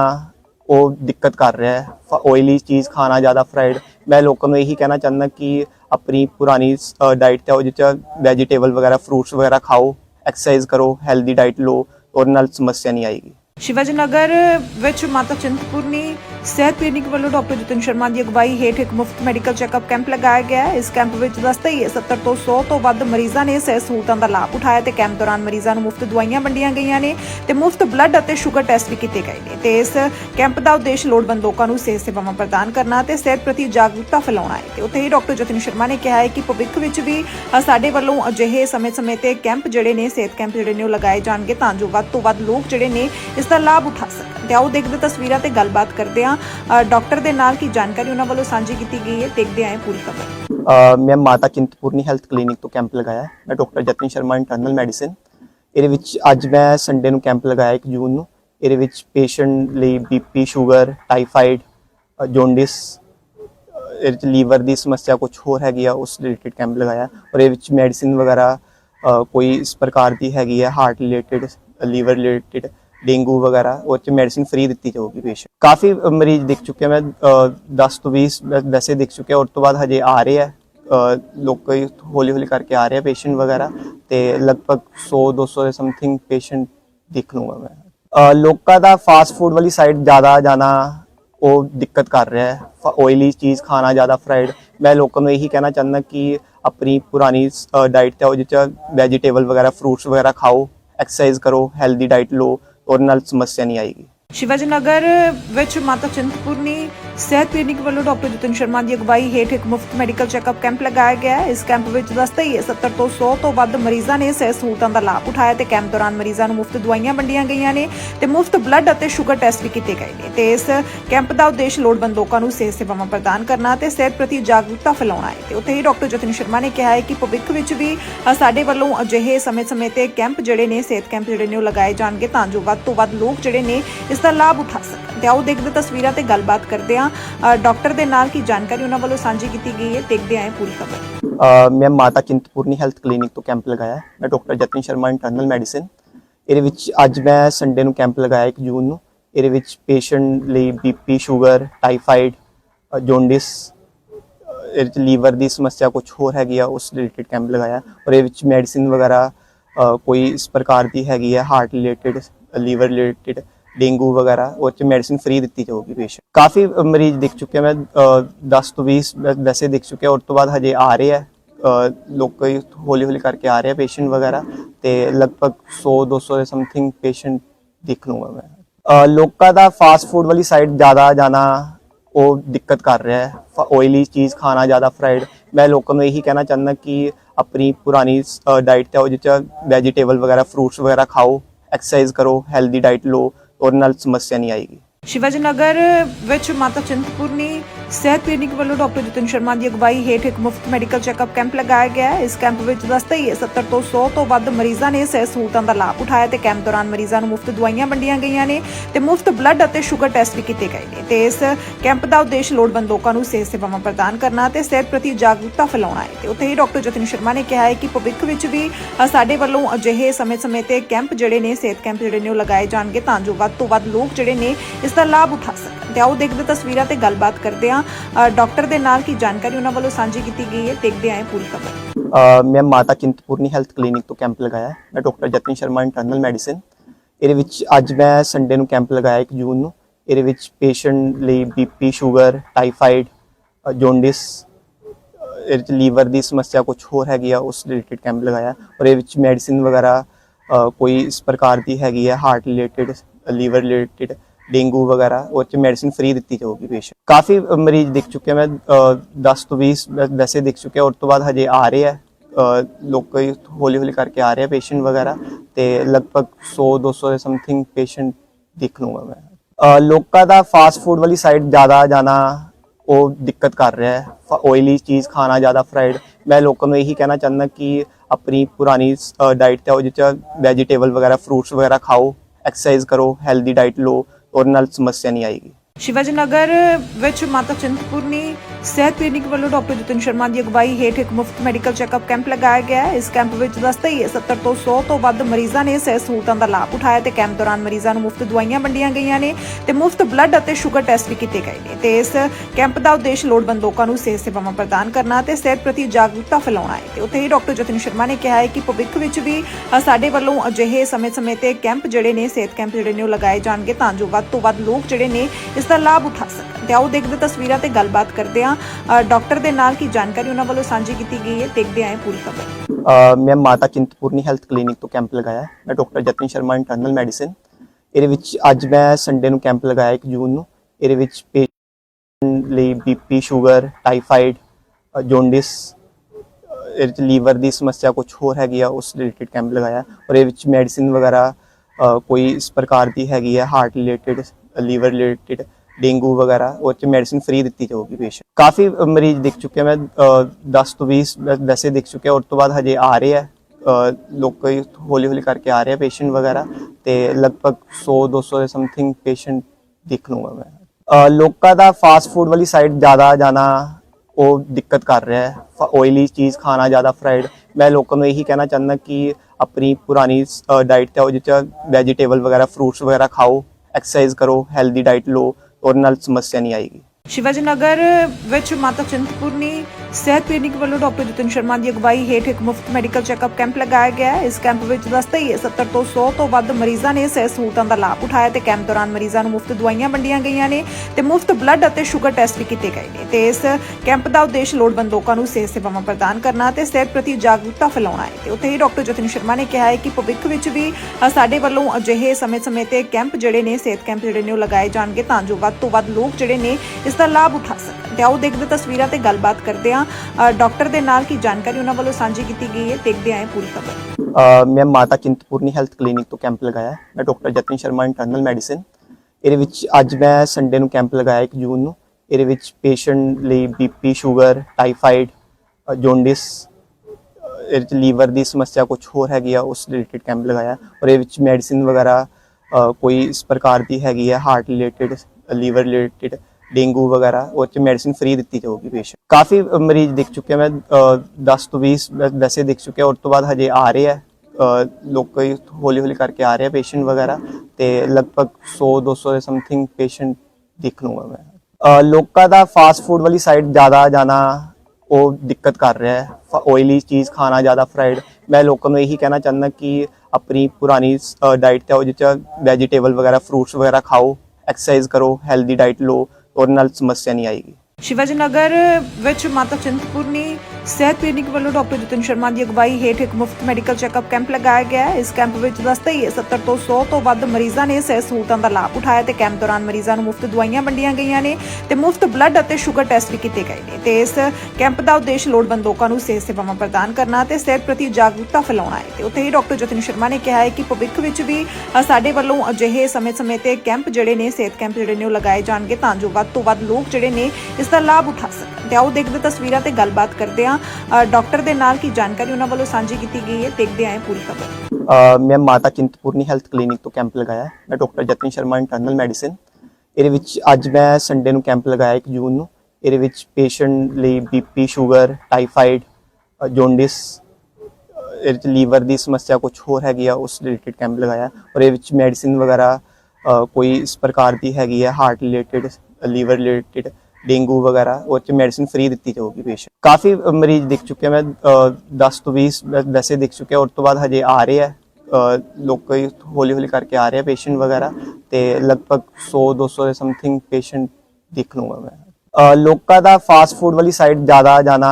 ਉਹ ਦਿੱਕਤ ਕਰ ਰਿਹਾ ਹੈ। ਆਇਲੀ ਚੀਜ਼ ਖਾਣਾ ਜ਼ਿਆਦਾ ਫਰਾਈਡ ਮੈਂ ਲੋਕਾਂ ਨੂੰ ਇਹੀ ਕਹਿਣਾ ਚਾਹੁੰਦਾ ਕਿ ਆਪਣੀ ਪੁਰਾਣੀ ਡਾਈਟ ਤੇ ਉਹ ਜਿੱਚ ਵੈਜੀਟੇਬਲ ਵਗੈਰਾ ਫਰੂਟਸ ਵਗੈਰਾ ਖਾਓ ਐਕਸਰਸਾਈਜ਼ ਕਰੋ ਹੈਲਦੀ ਡਾਈਟ ਲਓ। ਉਹਦੇ ਨਾਲ ਸਮੱਸਿਆ ਨਹੀਂ ਆਏਗੀ। ਸ਼ਿਵਾਜੀ ਨਗਰ ਵਿੱਚ ਮਾਤਾ ਚਿੰਤਪੁਰਨੀ ਸਿਹਤ ਕਲੀਨਿਕ ਵੱਲੋਂ ਡਾਕਟਰ ਜਤਨ ਸ਼ਰਮਾ ਦੀ ਅਗਵਾਈ ਹੇਠ ਇੱਕ ਮੁਫਤ ਮੈਡੀਕਲ ਚੈੱਕਅਪ ਕੈਂਪ ਲਗਾਇਆ ਗਿਆ ਹੈ। ਇਸ ਕੈਂਪ ਵਿੱਚ ਦੱਸਦਾ ਹੀ ਹੈ 70 ਤੋਂ 100 ਤੋਂ ਵੱਧ ਮਰੀਜ਼ਾਂ ਨੇ ਸਿਹਤ ਸਹੂਲਤਾਂ ਦਾ ਲਾਭ ਉਠਾਇਆ ਤੇ ਕੈਂਪ ਦੌਰਾਨ ਮਰੀਜ਼ਾਂ ਨੂੰ ਮੁਫਤ ਦਵਾਈਆਂ ਵੰਡੀਆਂ ਗਈਆਂ ਨੇ ਤੇ ਮੁਫਤ ਬਲੱਡ ਅਤੇ ਸ਼ੂਗਰ ਟੈਸਟ ਵੀ ਕੀਤੇ ਗਏ ਨੇ। ਤੇ ਇਸ ਕੈਂਪ ਦਾ ਉਦੇਸ਼ ਲੋੜਵੰਦ ਲੋਕਾਂ ਨੂੰ ਸਿਹਤ ਸੇਵਾਵਾਂ ਪ੍ਰਦਾਨ ਕਰਨਾ ਤੇ ਸਿਹਤ ਪ੍ਰਤੀ ਜਾਗਰੂਕਤਾ ਫੈਲਾਉਣਾ ਹੈ। ਤੇ ਉੱਥੇ ਹੀ ਡਾਕਟਰ ਜਤਨ ਸ਼ਰਮਾ ਨੇ ਕਿਹਾ ਹੈ ਕਿ ਭਵਿੱਖ ਵਿੱਚ ਵੀ ਸਾਡੇ ਵੱਲੋਂ ਅਜਿਹੇ ਸਮੇਂ-ਸਮੇਂ ਤੇ ਕੈਂਪ ਜਿਹੜੇ ਨੇ, ਸਿਹਤ ਕੈਂਪ ਜਿਹੜੇ ਨੇ ਉਹ ਲਗਾਏ ਜਾਣਗੇ ਤਾਂ ਜੋ ਵੱਧ ਤੋਂ ਵੱਧ ਲੋਕ ਜਿਹੜੇ ਨੇ ਇਸ ਦਾ ਲਾਭ ਉਠਾ ਸਕਣ। ਤੇ ਆਓ ਦੇਖਦੇ ਤਸਵੀਰਾਂ ਤੇ ਗੱਲਬਾਤ ਕਰਦੇ ਹਾਂ ਡਾਕਟਰ ਦੇ ਨਾਲ ਕੀ ਜਾਣਕਾਰੀ ਉਹਨਾਂ ਵੱਲੋਂ ਸਾਂਝੀ ਕੀਤੀ ਗਈ ਹੈ, ਦੇਖਦੇ ਹਾਂ ਪੂਰੀ ਖਬਰ। ਮੈਂ ਮਾਤਾ ਚਿੰਤਪੁਰਨੀ ਹੈਲਥ ਕਲੀਨਿਕ ਤੋਂ ਕੈਂਪ ਲਗਾਇਆ। ਮੈਂ ਡਾਕਟਰ ਜਤਨ ਸ਼ਰਮਾ ਇੰਟਰਨਲ ਮੈਡੀਸਿਨ ਇਹਦੇ ਵਿੱਚ ਅੱਜ ਮੈਂ ਸੰਡੇ ਨੂੰ ਕੈਂਪ ਲਗਾਇਆ 1 ਜੂਨ ਨੂੰ। ਇਹਦੇ ਵਿੱਚ ਪੇਸ਼ੈਂਟ ਲਈ ਬੀਪੀ ਸ਼ੂਗਰ ਟਾਈਫਾਈਡ ਜੌਂਡਿਸ ਇਹਦੇ ਲੀਵਰ ਦੀ ਸਮੱਸਿਆ ਕੁਝ ਹੋਰ ਹੈਗੀ ਆ, ਉਸ ਰਿਲੇਟਡ ਕੈਂਪ ਲਗਾਇਆ। ਔਰ ਇਹਦੇ ਵਿੱਚ ਮੈਡੀਸਿਨ ਵਗੈਰਾ ਕੋਈ ਇਸ ਪ੍ਰਕਾਰ ਦੀ ਹੈਗੀ ਹੈ heart related liver related dengue ਵਗੈਰਾ ਉਹ ਚ ਮੈਡੀਸਿਨ ਫ੍ਰੀ ਦਿੱਤੀ ਜਾਊਗੀ ਪੇਸ਼ੈਂਟ ਕਾਫੀ ਮਰੀਜ਼ ਦੇਖ ਚੁੱਕੇ ਮੈਂ ਅ, 10 ਤੋਂ 20 ਵੈਸੇ ਦੇਖ ਚੁੱਕੇ ਔਰ ਤੋਂ ਬਾਅਦ ਹਜੇ ਆ ਰਹੇ ਆ। ਲੋਕ ਹੌਲੀ ਹੌਲੀ ਕਰਕੇ ਆ ਰਹੇ ਆ ਪੇਸ਼ੈਂਟ ਵਗੈਰਾ। ਤੇ ਲਗਭਗ 100 200 ਦੇ ਸਮਥਿੰਗ ਪੇਸ਼ੈਂਟ ਦੇਖ ਲੂੰਗਾ ਮੈਂ। ਲੋਕਾਂ ਦਾ ਫਾਸਟ ਫੂਡ ਵਾਲੀ ਸਾਈਡ ਜ਼ਿਆਦਾ ਜਾਣਾ ਉਹ ਦਿੱਕਤ ਕਰ ਰਿਹਾ ਹੈ। ਆਇਲੀ ਚੀਜ਼ ਖਾਣਾ ਜ਼ਿਆਦਾ ਫਰਾਈਡ ਮੈਂ ਲੋਕਾਂ ਨੂੰ ਇਹੀ ਕਹਿਣਾ ਚਾਹੁੰਦਾ ਕਿ ਆਪਣੀ ਪੁਰਾਣੀ ਡਾਈਟ ਤੇ ਉਹ ਜਿੱਚ ਵੈਜੀਟੇਬਲ ਵਗੈਰਾ ਫਰੂਟਸ ਵਗੈਰਾ ਖਾਓ ਐਕਸਰਸਾਈਜ਼ ਕਰੋ ਹੈਲਦੀ ਡਾਈਟ ਲਓ। ਔਰ ਨਾਲ ਸਮੱਸਿਆ ਨਹੀਂ ਆਏਗੀ ਸ਼ਿਵਾਜੀ ਨਗਰ ਵਿੱਚ ਮਾਤਾ ਚਿੰਤਪੁਰਨੀ ਸਿਹਤ ਕਲੀਨਿਕ ਵੱਲੋਂ ਡਾਕਟਰ ਜਤਨ ਸ਼ਰਮਾ ਦੀ ਅਗਵਾਈ ਹੇਠ ਇੱਕ ਮੁਫਤ ਮੈਡੀਕਲ ਚੈੱਕਅਪ ਕੈਂਪ ਲਗਾਇਆ ਗਿਆ ਹੈ। ਇਸ ਕੈਂਪ ਵਿੱਚ ਦੱਸਦਾ ਹੀ ਹੈ 70 ਤੋਂ 100 ਤੋਂ ਵੱਧ ਮਰੀਜ਼ਾਂ ਨੇ ਸਿਹਤ ਸਹੂਲਤਾਂ ਦਾ ਲਾਭ ਉਠਾਇਆ ਤੇ ਕੈਂਪ ਦੌਰਾਨ ਮਰੀਜ਼ਾਂ ਨੂੰ ਮੁਫਤ ਦਵਾਈਆਂ ਵੰਡੀਆਂ ਗਈਆਂ ਨੇ ਤੇ ਮੁਫਤ ਬਲੱਡ ਅਤੇ ਸ਼ੂਗਰ ਟੈਸਟ ਵੀ ਕੀਤੇ ਗਏ ਨੇ ਤੇ ਇਸ ਕੈਂਪ ਦਾ ਉਦੇਸ਼ ਲੋੜਵੰਦ ਲੋਕਾਂ ਨੂੰ ਸਿਹਤ ਸੇਵਾਵਾਂ ਪ੍ਰਦਾਨ ਕਰਨਾ ਤੇ ਸਿਹਤ ਪ੍ਰਤੀ ਜਾਗਰੂਕਤਾ ਫੈਲਾਉਣਾ ਹੈ। ਤੇ ਉੱਥੇ ਹੀ ਡਾਕਟਰ ਜਤਨ ਸ਼ਰਮਾ ਨੇ ਕਿਹਾ ਹੈ ਕਿ ਭਵਿੱਖ ਵਿੱਚ ਵੀ ਸਾਡੇ ਵੱਲੋਂ ਅਜਿਹੇ ਸਮੇਂ-ਸਮੇਂ ਤੇ ਕੈਂਪ ਜਿਹੜੇ ਨੇ, ਸਿਹਤ ਕੈਂਪ ਜਿਹੜੇ ਨੇ ਉਹ ਲਗਾਏ ਜਾਣਗੇ ਤਾਂ ਜੋ ਵੱਧ ਤੋਂ ਵੱਧ ਲੋਕ ਜਿਹੜੇ ਨੇ ਇਸ ਦਾ ਲਾਭ ਉਠਾ ਸਕਣ। ਤੇ ਆਓ ਦੇਖਦੇ ਤਸਵੀਰਾਂ ਤੇ ਗੱਲਬਾਤ ਕਰਦੇ ਹਾਂ। ਡਾਕਟਰ ਦੇ ਨਾਲ ਕੀ ਜਾਣਕਾਰੀ ਉਹਨਾਂ ਵੱਲੋਂ ਸਾਂਝੀ ਕੀਤੀ ਗਈ ਹੈ, ਦੇਖਦੇ ਹਾਂ ਪੂਰੀ ਖਬਰ। ਮੈਂ ਮਾਤਾ ਚਿੰਤਪੁਰਨੀ ਹੈਲਥ ਕਲੀਨਿਕ ਤੋਂ ਕੈਂਪ ਲਗਾਇਆ। ਮੈਂ ਡਾਕਟਰ ਜਤਨ ਸ਼ਰਮਾ ਇੰਟਰਨਲ ਮੈਡੀਸਿਨ ਇਹਦੇ ਵਿੱਚ ਅੱਜ ਮੈਂ ਸੰਡੇ ਨੂੰ ਕੈਂਪ ਲਗਾਇਆ 1 ਜੂਨ ਨੂੰ। ਇਹਦੇ ਵਿੱਚ ਪੇਸ਼ੈਂਟ ਲਈ ਬੀਪੀ ਸ਼ੂਗਰ ਟਾਈਫਾਈਡ ਜੌਂਡਿਸ ਇਹਦੇ ਵਿੱਚ ਲੀਵਰ ਦੀ ਸਮੱਸਿਆ ਕੁਝ ਹੋਰ ਹੈਗੀ ਆ, ਉਸ ਰਿਲੇਟਡ ਕੈਂਪ ਲਗਾਇਆ। ਔਰ ਇਹ ਵਿੱਚ ਮੈਡੀਸਿਨ ਵਗੈਰਾ ਕੋਈ ਇਸ ਪ੍ਰਕਾਰ ਦੀ ਹੈਗੀ ਹੈ heart related liver related dengue ਵਗੈਰਾ ਉਹ ਚ ਮੈਡੀਸਿਨ ਫ੍ਰੀ ਦਿੱਤੀ ਜਾਊਗੀ ਪੇਸ਼ੈਂਟ ਕਾਫੀ ਮਰੀਜ਼ ਦਿਖ ਚੁੱਕੇ ਮੈਂ ਅ, 10 ਤੋਂ 20 ਵੈਸੇ ਦਿਖ ਚੁੱਕੇ ਔਰ ਤੋਂ ਬਾਅਦ ਹਜੇ ਆ ਰਹੇ ਆ। ਅ, ਲੋਕ ਹੌਲੀ ਹੌਲੀ ਕਰਕੇ ਆ ਰਹੇ ਆ ਪੇਸ਼ੈਂਟ ਵਗੈਰਾ ਤੇ ਲਗਭਗ 100 200 ਦੇ ਸਮਥਿੰਗ ਪੇਸ਼ੈਂਟ ਦੇਖ ਲੂੰਗਾ ਮੈਂ। ਲੋਕਾਂ ਦਾ ਫਾਸਟ ਫੂਡ ਵਾਲੀ ਸਾਈਡ ਜ਼ਿਆਦਾ ਜਾਣਾ ਉਹ ਦਿੱਕਤ ਕਰ ਰਿਹਾ ਹੈ। ਆਇਲੀ ਚੀਜ਼ ਖਾਣਾ ਜ਼ਿਆਦਾ ਫਰਾਈਡ ਮੈਂ ਲੋਕਾਂ ਨੂੰ ਇਹੀ ਕਹਿਣਾ ਚਾਹੁੰਦਾ ਕਿ ਆਪਣੀ ਪੁਰਾਣੀ ਡਾਈਟ ਤੇ ਉਹ ਜਿਹ ਚ ਵੈਜੀਟੇਬਲ ਵਗੈਰਾ ਫਰੂਟਸ ਵਗੈਰਾ ਖਾਓ ਐਕਸਰਸਾਈਜ਼ ਕਰੋ ਹੈਲਦੀ ਡਾਈਟ ਲਓ। ਉਹਦੇ ਨਾਲ ਸਮੱਸਿਆ ਨਹੀਂ ਆਏਗੀ ਸ਼ਿਵਾਜੀ ਨਗਰ ਵਿੱਚ ਮਾਤਾ ਚਿੰਤਪੁਰਨੀ ਸਿਹਤ ਕਲੀਨਿਕ ਵੱਲੋਂ ਡਾਕਟਰ ਜਤਨ ਸ਼ਰਮਾ ਦੀ ਅਗਵਾਈ ਹੇਠ ਇੱਕ ਮੁਫਤ ਮੈਡੀਕਲ ਚੈੱਕਅਪ ਕੈਂਪ ਲਗਾਇਆ ਗਿਆ ਹੈ। ਇਸ ਕੈਂਪ ਵਿੱਚ ਦੱਸਦਾ ਹੀ 70 ਤੋਂ 100 ਤੋਂ ਵੱਧ ਮਰੀਜ਼ਾਂ ਨੇ ਸਿਹਤ ਸਹੂਲਤਾਂ ਦਾ ਲਾਭ ਉਠਾਇਆ ਤੇ ਕੈਂਪ ਦੌਰਾਨ ਮਰੀਜ਼ਾਂ ਨੂੰ ਮੁਫਤ ਦਵਾਈਆਂ ਵੰਡੀਆਂ ਗਈਆਂ ਨੇ ਤੇ ਮੁਫਤ ਬਲੱਡ ਅਤੇ ਸ਼ੂਗਰ ਟੈਸਟ ਵੀ ਕੀਤੇ ਗਏ ਨੇ ਤੇ ਇਸ ਕੈਂਪ ਦਾ ਉਦੇਸ਼ ਲੋੜਵੰਦ ਲੋਕਾਂ ਨੂੰ ਸਿਹਤ ਸੇਵਾਵਾਂ ਪ੍ਰਦਾਨ ਕਰਨਾ ਤੇ ਸਿਹਤ ਪ੍ਰਤੀ ਜਾਗਰੂਕਤਾ ਫੈਲਾਉਣਾ ਹੈ ਤੇ ਉੱਥੇ ਹੀ ਡਾਕਟਰ ਜਤਨ ਸ਼ਰਮਾ ਨੇ ਕਿਹਾ ਹੈ ਕਿ ਭਵਿੱਖ ਵਿੱਚ ਵੀ ਸਾਡੇ ਵੱਲੋਂ ਅਜਿਹੇ ਸਮੇਂ-ਸਮੇਂ ਤੇ ਕੈਂਪ ਜਿਹੜੇ ਨੇ, ਸਿਹਤ ਕੈਂਪ ਜਿਹੜੇ ਨੇ ਉਹ ਲਗਾਏ ਜਾਣਗੇ ਤਾਂ ਜੋ ਵੱਧ ਤੋਂ ਵੱਧ ਲੋਕ ਜਿਹੜੇ ਨੇ ਇਸ ਦਾ ਲਾਭ ਉਠਾ ਸਕਣ। ਤੇ ਆਓ ਦੇਖਦੇ ਤਸਵੀਰਾਂ ਤੇ ਗੱਲਬਾਤ ਕਰਦੇ ਹਾਂ। ਡਾਕਟਰ ਦੇ ਨਾਲ ਕੀ ਜਾਣਕਾਰੀ ਉਹਨਾਂ ਵੱਲੋਂ ਸਾਂਝੀ ਕੀਤੀ ਗਈ ਹੈ, ਦੇਖਦੇ ਹਾਂ ਪੂਰੀ ਖਬਰ। ਮੈਂ ਮਾਤਾ ਚਿੰਤਪੁਰਨੀ ਹੈਲਥ ਕਲੀਨਿਕ ਤੋਂ ਕੈਂਪ ਲਗਾਇਆ। ਮੈਂ ਡਾਕਟਰ ਜਤਨ ਸ਼ਰਮਾ ਇੰਟਰਨਲ ਮੈਡੀਸਿਨ ਇਹਦੇ ਵਿੱਚ ਅੱਜ ਮੈਂ ਸੰਡੇ ਨੂੰ ਕੈਂਪ ਲਗਾਇਆ 1 ਜੂਨ ਨੂੰ। ਇਹਦੇ ਵਿੱਚ ਪੇਸ਼ੈਂਟ ਲਈ ਬੀਪੀ ਸ਼ੂਗਰ ਟਾਈਫਾਈਡ ਜੌਂਡਿਸ ਇਹਦੇ ਵਿੱਚ ਲੀਵਰ ਦੀ ਸਮੱਸਿਆ ਕੁਝ ਹੋਰ ਹੈਗੀ ਆ, ਉਸ ਰਿਲੇਟਡ ਕੈਂਪ ਲਗਾਇਆ। ਔਰ ਇਹਦੇ ਵਿੱਚ ਮੈਡੀਸਿਨ ਵਗੈਰਾ ਕੋਈ ਇਸ ਪ੍ਰਕਾਰ ਦੀ ਹੈਗੀ ਹੈ heart related liver related dengue ਵਗੈਰਾ ਉਹ ਚ ਮੈਡੀਸਿਨ ਫ੍ਰੀ ਦਿੱਤੀ ਜਾਊਗੀ ਪੇਸ਼ੈਂਟ ਕਾਫੀ ਮਰੀਜ਼ ਦਿਖ ਚੁੱਕੇ ਮੈਂ ਅ, 10 ਤੋਂ 20 ਵੈਸੇ ਦਿਖ ਚੁੱਕੇ ਔਰ ਤੋਂ ਬਾਅਦ ਹਜੇ ਆ ਰਹੇ ਆ। ਲੋਕ ਹੌਲੀ ਹੌਲੀ ਕਰਕੇ ਆ ਰਹੇ ਆ ਪੇਸ਼ੈਂਟ ਵਗੈਰਾ ਤੇ ਲਗਭਗ 100 200 ਦੇ ਸਮਥਿੰਗ ਪੇਸ਼ੈਂਟ ਦੇਖ ਲੂੰਗਾ ਮੈਂ। ਲੋਕਾਂ ਦਾ ਫਾਸਟ ਫੂਡ ਵਾਲੀ ਸਾਈਡ ਜ਼ਿਆਦਾ ਜਾਣਾ ਉਹ ਦਿੱਕਤ ਕਰ ਰਿਹਾ ਹੈ। ਆਇਲੀ ਚੀਜ਼ ਖਾਣਾ ਜ਼ਿਆਦਾ ਫਰਾਈਡ ਮੈਂ ਲੋਕਾਂ ਨੂੰ ਇਹੀ ਕਹਿਣਾ ਚਾਹੁੰਦਾ ਕਿ ਆਪਣੀ ਪੁਰਾਣੀ ਡਾਈਟ ਤੇ ਉਹ ਜਿਹ ਚ ਵੈਜੀਟੇਬਲ ਵਗੈਰਾ ਫਰੂਟਸ ਵਗੈਰਾ ਖਾਓ ਐਕਸਰਸਾਈਜ਼ ਕਰੋ ਹੈਲਦੀ ਡਾਈਟ ਲਓ। ਉਹਦੇ ਨਾਲ ਸਮੱਸਿਆ ਨਹੀਂ ਆਏਗੀ। ਸ਼ਿਵਾਜੀ ਨਗਰ ਵਿੱਚ ਮਾਤਾ ਚਿੰਤਪੁਰਨੀ ਸਿਹਤ ਕਲੀਨਿਕ ਵੱਲੋਂ ਡਾਕਟਰ ਜਤਨ ਸ਼ਰਮਾ ਦੀ ਅਗਵਾਈ ਹੇਠ ਇੱਕ ਮੁਫਤ ਮੈਡੀਕਲ ਚੈੱਕਅਪ ਕੈਂਪ ਲਗਾਇਆ ਗਿਆ ਹੈ। ਇਸ ਕੈਂਪ ਵਿੱਚ ਦੱਸਦਾ ਹੀ 70 ਤੋਂ 100 ਤੋਂ ਵੱਧ ਮਰੀਜ਼ਾਂ ਨੇ ਸਿਹਤ ਸਹੂਲਤਾਂ ਦਾ ਲਾਭ ਉਠਾਇਆ ਤੇ ਕੈਂਪ ਦੌਰਾਨ ਮਰੀਜ਼ਾਂ ਨੂੰ ਮੁਫਤ ਦਵਾਈਆਂ ਵੰਡੀਆਂ ਗਈਆਂ ਨੇ ਤੇ ਮੁਫਤ ਬਲੱਡ ਅਤੇ ਸ਼ੂਗਰ ਟੈਸਟ ਵੀ ਕੀਤੇ ਗਏ ਨੇ ਤੇ ਇਸ ਕੈਂਪ ਦਾ ਉਦੇਸ਼ ਲੋੜਵੰਦ ਲੋਕਾਂ ਨੂੰ ਸਿਹਤ ਸੇਵਾਵਾਂ ਪ੍ਰਦਾਨ ਕਰਨਾ ਤੇ ਸਿਹਤ ਪ੍ਰਤੀ ਜਾਗਰੂਕਤਾ ਫੈਲਾਉਣਾ ਹੈ ਤੇ ਉੱਥੇ ਹੀ ਡਾਕਟਰ ਜਤਨ ਸ਼ਰਮਾ ਨੇ ਕਿਹਾ ਹੈ ਕਿ ਭਵਿੱਖ ਵਿੱਚ ਵੀ ਸਾਡੇ ਵੱਲੋਂ ਅਜਿਹੇ ਸਮੇਂ-ਸਮੇਂ ਤੇ ਕੈਂਪ ਜਿਹੜੇ ਨੇ, ਸਿਹਤ ਕੈਂਪ ਜਿਹੜੇ ਨੇ ਉਹ ਲਗਾਏ ਜਾਣਗੇ ਤਾਂ ਜੋ ਵੱਧ ਤੋਂ ਵੱਧ ਲੋਕ ਜਿਹੜੇ ਨੇ ਇਸ ਦਾ ਲਾਭ ਉਠਾ ਸਕਣ। ਤੇ ਆਓ ਦੇਖਦੇ ਤਸਵੀਰਾਂ ਤੇ ਗੱਲਬਾਤ ਕਰਦੇ ਹਾਂ ਡਾਕਟਰ ਦੇ ਨਾਲ ਕੀ ਜਾਣਕਾਰੀ ਮੈਂ ਮਾਤਾ ਚਿੰਤਪੁਰਨੀ ਹੈਲਥ ਕਲੀਨਿਕ ਤੋਂ ਕੈਂਪ ਲਗਾਇਆ ਹੈ। ਇਹਦੇ ਵਿੱਚ ਆ ਡਾਕਟਰ ਦੇ ਨਾਲ ਕੀ ਜਾਣਕਾਰੀ ਉਹਨਾਂ ਵੱਲੋਂ ਸਾਂਝੀ ਕੀਤੀ ਗਈ ਹੈ, ਦੇਖਦੇ ਹਾਂ ਪੂਰੀ ਖਬਰ। ਮੈਂ ਮਾਤਾ ਚਿੰਤਪੁਰਨੀ ਹੈਲਥ ਕਲੀਨਿਕ ਤੋਂ ਕੈਂਪ ਲਗਾਇਆ। ਮੈਂ ਡਾਕਟਰ ਜਤਨ ਸ਼ਰਮਾ ਇੰਟਰਨਲ ਮੈਡੀਸਿਨ ਇਹਦੇ ਵਿੱਚ ਅੱਜ ਮੈਂ ਸੰਡੇ ਨੂੰ ਕੈਂਪ ਲਗਾਇਆ 1 ਜੂਨ ਨੂੰ। ਇਹਦੇ ਵਿੱਚ ਪੇਸ਼ੈਂਟ ਲਈ ਬੀਪੀ ਸ਼ੂਗਰ ਟਾਈਫਾਈਡ ਜੌਂਡਿਸ ਇਹਦੇ ਵਿੱਚ ਲੀਵਰ ਦੀ ਸਮੱਸਿਆ ਕੁਝ ਹੋਰ ਹੈਗੀ ਆ, ਉਸ ਰਿਲੇਟਡ ਕੈਂਪ ਲਗਾਇਆ। ਔਰ ਇਹ ਵਿੱਚ ਮੈਡੀਸਿਨ ਵਗੈਰਾ ਕੋਈ ਇਸ ਪ੍ਰਕਾਰ ਦੀ ਹੈਗੀ ਹੈ heart related liver related dengue ਵਗੈਰਾ ਉਹ ਚ ਮੈਡੀਸਿਨ ਫ੍ਰੀ ਦਿੱਤੀ ਜਾਊਗੀ ਪੇਸ਼ੈਂਟ ਕਾਫੀ ਮਰੀਜ਼ ਦਿਖ ਚੁੱਕੇ ਮੈਂ ਅ, 10 ਤੋਂ 20 ਵੈਸੇ ਦਿਖ ਚੁੱਕੇ ਔਰ ਤੋਂ ਬਾਅਦ ਹਜੇ ਆ ਰਹੇ ਆ। ਲੋਕ ਹੌਲੀ ਹੌਲੀ ਕਰਕੇ ਆ ਰਹੇ ਆ ਪੇਸ਼ੈਂਟ ਵਗੈਰਾ ਤੇ ਲਗਭਗ 100 200 ਦੇ ਸਮਥਿੰਗ ਪੇਸ਼ੈਂਟ ਦੇਖ ਲੂੰਗਾ ਮੈਂ। ਲੋਕਾਂ ਦਾ ਫਾਸਟ ਫੂਡ ਵਾਲੀ ਸਾਈਡ ਜ਼ਿਆਦਾ ਜਾਣਾ ਉਹ ਦਿੱਕਤ ਕਰ ਰਿਹਾ ਹੈ। ਆਇਲੀ ਚੀਜ਼ ਖਾਣਾ ਜ਼ਿਆਦਾ ਫਰਾਈਡ ਮੈਂ ਲੋਕਾਂ ਨੂੰ ਇਹੀ ਕਹਿਣਾ ਚਾਹੁੰਦਾ ਕਿ ਆਪਣੀ ਪੁਰਾਣੀ ਡਾਈਟ ਤੇ ਉਹ ਜਿਹ ਚ ਵੈਜੀਟੇਬਲ ਵਗੈਰਾ ਫਰੂਟਸ ਵਗੈਰਾ ਖਾਓ ਐਕਸਰਸਾਈਜ਼ ਕਰੋ ਹੈਲਦੀ ਡਾਈਟ ਲਓ। ਉਹਦੇ ਨਾਲ ਸਮੱਸਿਆ ਨਹੀਂ ਆਏਗੀ। ਸ਼ਿਵਾਜੀ ਨਗਰ ਵਿੱਚ ਮਾਤਾ ਚਿੰਤਪੁਰਨੀ ਸਿਹਤ ਕਲੀਨਿਕ ਵੱਲੋਂ ਡਾਕਟਰ ਜਤਨ ਸ਼ਰਮਾ ਦੀ ਅਗਵਾਈ ਹੇਠ ਇੱਕ ਮੁਫਤ ਮੈਡੀਕਲ ਚੈੱਕਅਪ ਕੈਂਪ ਲਗਾਇਆ ਗਿਆ ਹੈ। ਇਸ ਕੈਂਪ ਵਿੱਚ ਦੱਸਦਾ ਹੀ 70 ਤੋਂ 100 ਤੋਂ ਵੱਧ ਮਰੀਜ਼ਾਂ ਨੇ ਸਿਹਤ ਸਹੂਲਤਾਂ ਦਾ ਲਾਭ ਉਠਾਇਆ ਤੇ ਕੈਂਪ ਦੌਰਾਨ ਮਰੀਜ਼ਾਂ ਨੂੰ ਮੁਫਤ ਦਵਾਈਆਂ ਵੰਡੀਆਂ ਗਈਆਂ ਨੇ ਤੇ ਮੁਫਤ ਬਲੱਡ ਅਤੇ ਸ਼ੂਗਰ ਟੈਸਟ ਵੀ ਕੀਤੇ ਗਏ ਨੇ ਤੇ ਇਸ ਕੈਂਪ ਦਾ ਉਦੇਸ਼ ਲੋੜਵੰਦ ਲੋਕਾਂ ਨੂੰ ਸਿਹਤ ਸੇਵਾਵਾਂ ਪ੍ਰਦਾਨ ਕਰਨਾ ਤੇ ਸਿਹਤ ਪ੍ਰਤੀ ਜਾਗਰੂਕਤਾ ਫੈਲਾਉਣਾ ਹੈ ਤੇ ਉੱਥੇ ਹੀ ਡਾਕਟਰ ਜਤਨ ਸ਼ਰਮਾ ਨੇ ਕਿਹਾ ਹੈ ਕਿ ਭਵਿੱਖ ਵਿੱਚ ਵੀ ਸਾਡੇ ਵੱਲੋਂ ਅਜਿਹੇ ਸਮੇਂ-ਸਮੇਂ ਤੇ ਕੈਂਪ ਜਿਹੜੇ ਨੇ, ਸਿਹਤ ਕੈਂਪ ਜਿਹੜੇ ਨੇ ਉਹ ਲਗਾਏ ਜਾਣਗੇ ਤਾਂ ਜੋ ਵੱਧ ਤੋਂ ਵੱਧ ਲੋਕ ਜਿਹੜੇ ਨੇ ਇਸ ਦਾ ਲਾਭ ਉਠਾ ਸਕਣ ਤੇ ਆਓ ਦੇਖਦੇ ਤਸਵੀਰਾਂ ਤੇ ਗੱਲਬਾਤ ਕਰਦੇ ਹਾਂ। ਡਾਕਟਰ ਦੇ ਨਾਲ ਕੀ ਜਾਣਕਾਰੀ ਉਹਨਾਂ ਵੱਲੋਂ ਸਾਂਝੀ ਕੀਤੀ ਗਈ ਹੈ, ਦੇਖਦੇ ਹਾਂ ਪੂਰੀ ਖਬਰ। ਮੈਂ ਮਾਤਾ ਚਿੰਤਪੁਰਨੀ ਹੈਲਥ ਕਲੀਨਿਕ ਤੋਂ ਕੈਂਪ ਲਗਾਇਆ। ਮੈਂ ਡਾਕਟਰ ਜਤਨ ਸ਼ਰਮਾ ਇੰਟਰਨਲ ਮੈਡੀਸਿਨ ਇਹਦੇ ਵਿੱਚ ਅੱਜ ਮੈਂ ਸੰਡੇ ਨੂੰ ਕੈਂਪ ਲਗਾਇਆ 1 ਜੂਨ ਨੂੰ। ਇਹਦੇ ਵਿੱਚ ਪੇਸ਼ੈਂਟ ਲਈ ਬੀਪੀ ਸ਼ੂਗਰ ਟਾਈਫਾਈਡ ਜੌਂਡਿਸ ਇਹਦੇ ਵਿੱਚ ਲੀਵਰ ਦੀ ਸਮੱਸਿਆ ਕੁਝ ਹੋਰ ਹੈਗੀ ਆ, ਉਸ ਰਿਲੇਟਡ ਕੈਂਪ ਲਗਾਇਆ। ਔਰ ਇਹਦੇ ਵਿੱਚ ਮੈਡੀਸਿਨ ਵਗੈਰਾ ਕੋਈ ਇਸ ਪ੍ਰਕਾਰ ਦੀ ਹੈਗੀ ਹੈ heart related liver related dengue ਵਗੈਰਾ ਉਹ ਚ ਮੈਡੀਸਿਨ ਫ੍ਰੀ ਦਿੱਤੀ ਜਾਊਗੀ ਪੇਸ਼ੈਂਟ ਕਾਫੀ ਮਰੀਜ਼ ਦੇਖ ਚੁੱਕੇ ਮੈਂ ਅਹ, 10 ਤੋਂ 20 ਵੈਸੇ ਦੇਖ ਚੁੱਕੇ ਹਾਂ ਔਰ ਤੋਂ ਬਾਅਦ ਹਜੇ ਆ ਰਹੇ ਆ। ਅਹ, ਲੋਕ ਹੌਲੀ ਹੌਲੀ ਕਰਕੇ ਆ ਰਹੇ ਆ ਪੇਸ਼ੈਂਟ ਵਗੈਰਾ। ਤੇ ਲਗਭਗ 100 200 ਦੇ ਸਮਥਿੰਗ ਪੇਸ਼ੈਂਟ ਦੇਖ ਲੂੰਗਾ ਮੈਂ। ਲੋਕਾਂ ਦਾ ਫਾਸਟ ਫੂਡ ਵਾਲੀ ਸਾਈਡ ਜ਼ਿਆਦਾ ਜਾਣਾ ਉਹ ਦਿੱਕਤ ਕਰ ਰਿਹਾ ਹੈ। ਆਇਲੀ ਚੀਜ਼ ਖਾਣਾ ਜ਼ਿਆਦਾ ਫਰਾਈਡ ਮੈਂ ਲੋਕਾਂ ਨੂੰ ਇਹੀ ਕਹਿਣਾ ਚਾਹੁੰਦਾ ਕਿ ਆਪਣੀ ਪੁਰਾਣੀ ਡਾਈਟ ਤੇ ਆਓ ਜਿੱਚ ਵੈਜੀਟੇਬਲ ਵਗੈਰਾ ਫਰੂਟਸ ਵਗੈਰਾ ਖਾਓ ਐਕਸਰਸਾਈਜ਼ ਕਰੋ ਹੈਲਦੀ ਡਾਈਟ ਲਓ। ਉਹਦੇ ਨਾਲ ਸਮੱਸਿਆ ਨਹੀਂ ਆਏਗੀ ਸ਼ਿਵਾਜੀ ਨਗਰ ਵਿੱਚ ਮਾਤਾ ਚਿੰਤਪੁਰਨੀ ਸਿਹਤ ਕਲੀਨਿਕ ਵੱਲੋਂ ਡਾਕਟਰ ਜਤਨ ਸ਼ਰਮਾ ਦੀ ਅਗਵਾਈ ਹੇਠ ਇੱਕ ਮੁਫਤ ਮੈਡੀਕਲ ਚੈੱਕਅਪ ਕੈਂਪ ਲਗਾਇਆ ਗਿਆ ਹੈ। ਇਸ ਕੈਂਪ ਵਿੱਚ ਦੱਸਦਾ ਹੀ ਹੈ 70 ਤੋਂ 100 ਤੋਂ ਵੱਧ ਮਰੀਜ਼ਾਂ ਨੇ ਸਿਹਤ ਸਹੂਲਤਾਂ ਦਾ ਲਾਭ ਉਠਾਇਆ ਤੇ ਕੈਂਪ ਦੌਰਾਨ ਮਰੀਜ਼ਾਂ ਨੂੰ ਮੁਫਤ ਦਵਾਈਆਂ ਵੰਡੀਆਂ ਗਈਆਂ ਨੇ ਤੇ ਮੁਫਤ ਬਲੱਡ ਅਤੇ ਸ਼ੂਗਰ ਟੈਸਟ ਵੀ ਕੀਤੇ ਗਏ ਨੇ ਤੇ ਇਸ ਕੈਂਪ ਦਾ ਉਦੇਸ਼ ਲੋੜਵੰਦ ਲੋਕਾਂ ਨੂੰ ਸਿਹਤ ਸੇਵਾਵਾਂ ਪ੍ਰਦਾਨ ਕਰਨਾ ਤੇ ਸਿਹਤ ਪ੍ਰਤੀ ਜਾਗਰੂਕਤਾ ਫੈਲਾਉਣਾ ਹੈ। ਤੇ ਉੱਥੇ ਹੀ ਡਾਕਟਰ ਜਤਨ ਸ਼ਰਮਾ ਨੇ ਕਿਹਾ ਹੈ ਕਿ ਭਵਿੱਖ ਵਿੱਚ ਵੀ ਸਾਡੇ ਵੱਲੋਂ ਅਜਿਹੇ ਸਮੇਂ-ਸਮੇਂ ਤੇ ਕੈਂਪ ਜਿਹੜੇ ਨੇ, ਸਿਹਤ ਕੈਂਪ ਜਿਹੜੇ ਨੇ ਉਹ ਲਗਾਏ ਜਾਣਗੇ ਤਾਂ ਜੋ ਵੱਧ ਤੋਂ ਵੱਧ ਲੋਕ ਜਿਹੜੇ ਨੇ ਇਸ ਦਾ ਲਾਭ ਉਠਾ ਸਕਣ। ਤੇ ਆਓ ਦੇਖਦੇ ਤਸਵੀਰਾਂ ਤੇ ਗੱਲਬਾਤ ਕਰਦੇ ਹਾਂ ਡਾਕਟਰ ਦੇ ਨਾਲ ਕੀ ਜਾਣਕਾਰੀ ਉਹਨਾਂ ਵੱਲੋਂ ਸਾਂਝੀ ਕੀਤੀ ਗਈ ਹੈ, ਦੇਖਦੇ ਹਾਂ ਪੂਰੀ ਖਬਰ। ਮੈਂ ਮਾਤਾ ਚਿੰਤਪੁਰਨੀ ਹੈਲਥ ਕਲੀਨਿਕ ਤੋਂ ਕੈਂਪ ਲਗਾਇਆ। ਮੈਂ ਡਾਕਟਰ ਜਤਨ ਸ਼ਰਮਾ ਇੰਟਰਨਲ ਮੈਡੀਸਿਨ ਇਹਦੇ ਵਿੱਚ ਅੱਜ ਮੈਂ ਸੰਡੇ ਨੂੰ ਕੈਂਪ ਲਗਾਇਆ 1 ਜੂਨ ਨੂੰ। ਇਹਦੇ ਵਿੱਚ ਪੇਸ਼ੈਂਟ ਲਈ ਬੀਪੀ ਸ਼ੂਗਰ ਟਾਈਫਾਈਡ ਜੌਂਡਿਸ ਇਹਦੇ ਵਿੱਚ ਲੀਵਰ ਦੀ ਸਮੱਸਿਆ ਕੁਝ ਹੋਰ ਹੈਗੀ ਆ, ਉਸ ਰਿਲੇਟਡ ਕੈਂਪ ਲਗਾਇਆ। ਔਰ ਇਹ ਵਿੱਚ ਮੈਡੀਸਿਨ ਵਗੈਰਾ ਕੋਈ ਇਸ ਪ੍ਰਕਾਰ ਦੀ ਹੈਗੀ ਹੈ heart related liver related dengue ਵਗੈਰਾ ਉਹ ਚ ਮੈਡੀਸਿਨ ਫ੍ਰੀ ਦਿੱਤੀ ਜਾਊਗੀ ਪੇਸ਼ੈਂਟ ਕਾਫੀ ਮਰੀਜ਼ ਦੇਖ ਚੁੱਕੇ ਮੈਂ ਅਹ, 10 ਤੋਂ 20 ਵੈਸੇ ਦਿਖ ਚੁੱਕੇ ਹਾਂ ਔਰ ਤੋਂ ਬਾਅਦ ਹਜੇ ਆ ਰਹੇ ਆ। ਲੋਕ ਹੌਲੀ ਹੌਲੀ ਕਰਕੇ ਆ ਰਹੇ ਆ ਪੇਸ਼ੈਂਟ ਵਗੈਰਾ। ਤੇ ਲਗਭਗ 100 200 ਦੇ ਸਮਥਿੰਗ ਪੇਸ਼ੈਂਟ ਦੇਖ ਲੂੰਗਾ ਮੈਂ। ਲੋਕਾਂ ਦਾ ਫਾਸਟ ਫੂਡ ਵਾਲੀ ਸਾਈਡ ਜ਼ਿਆਦਾ ਜਾਣਾ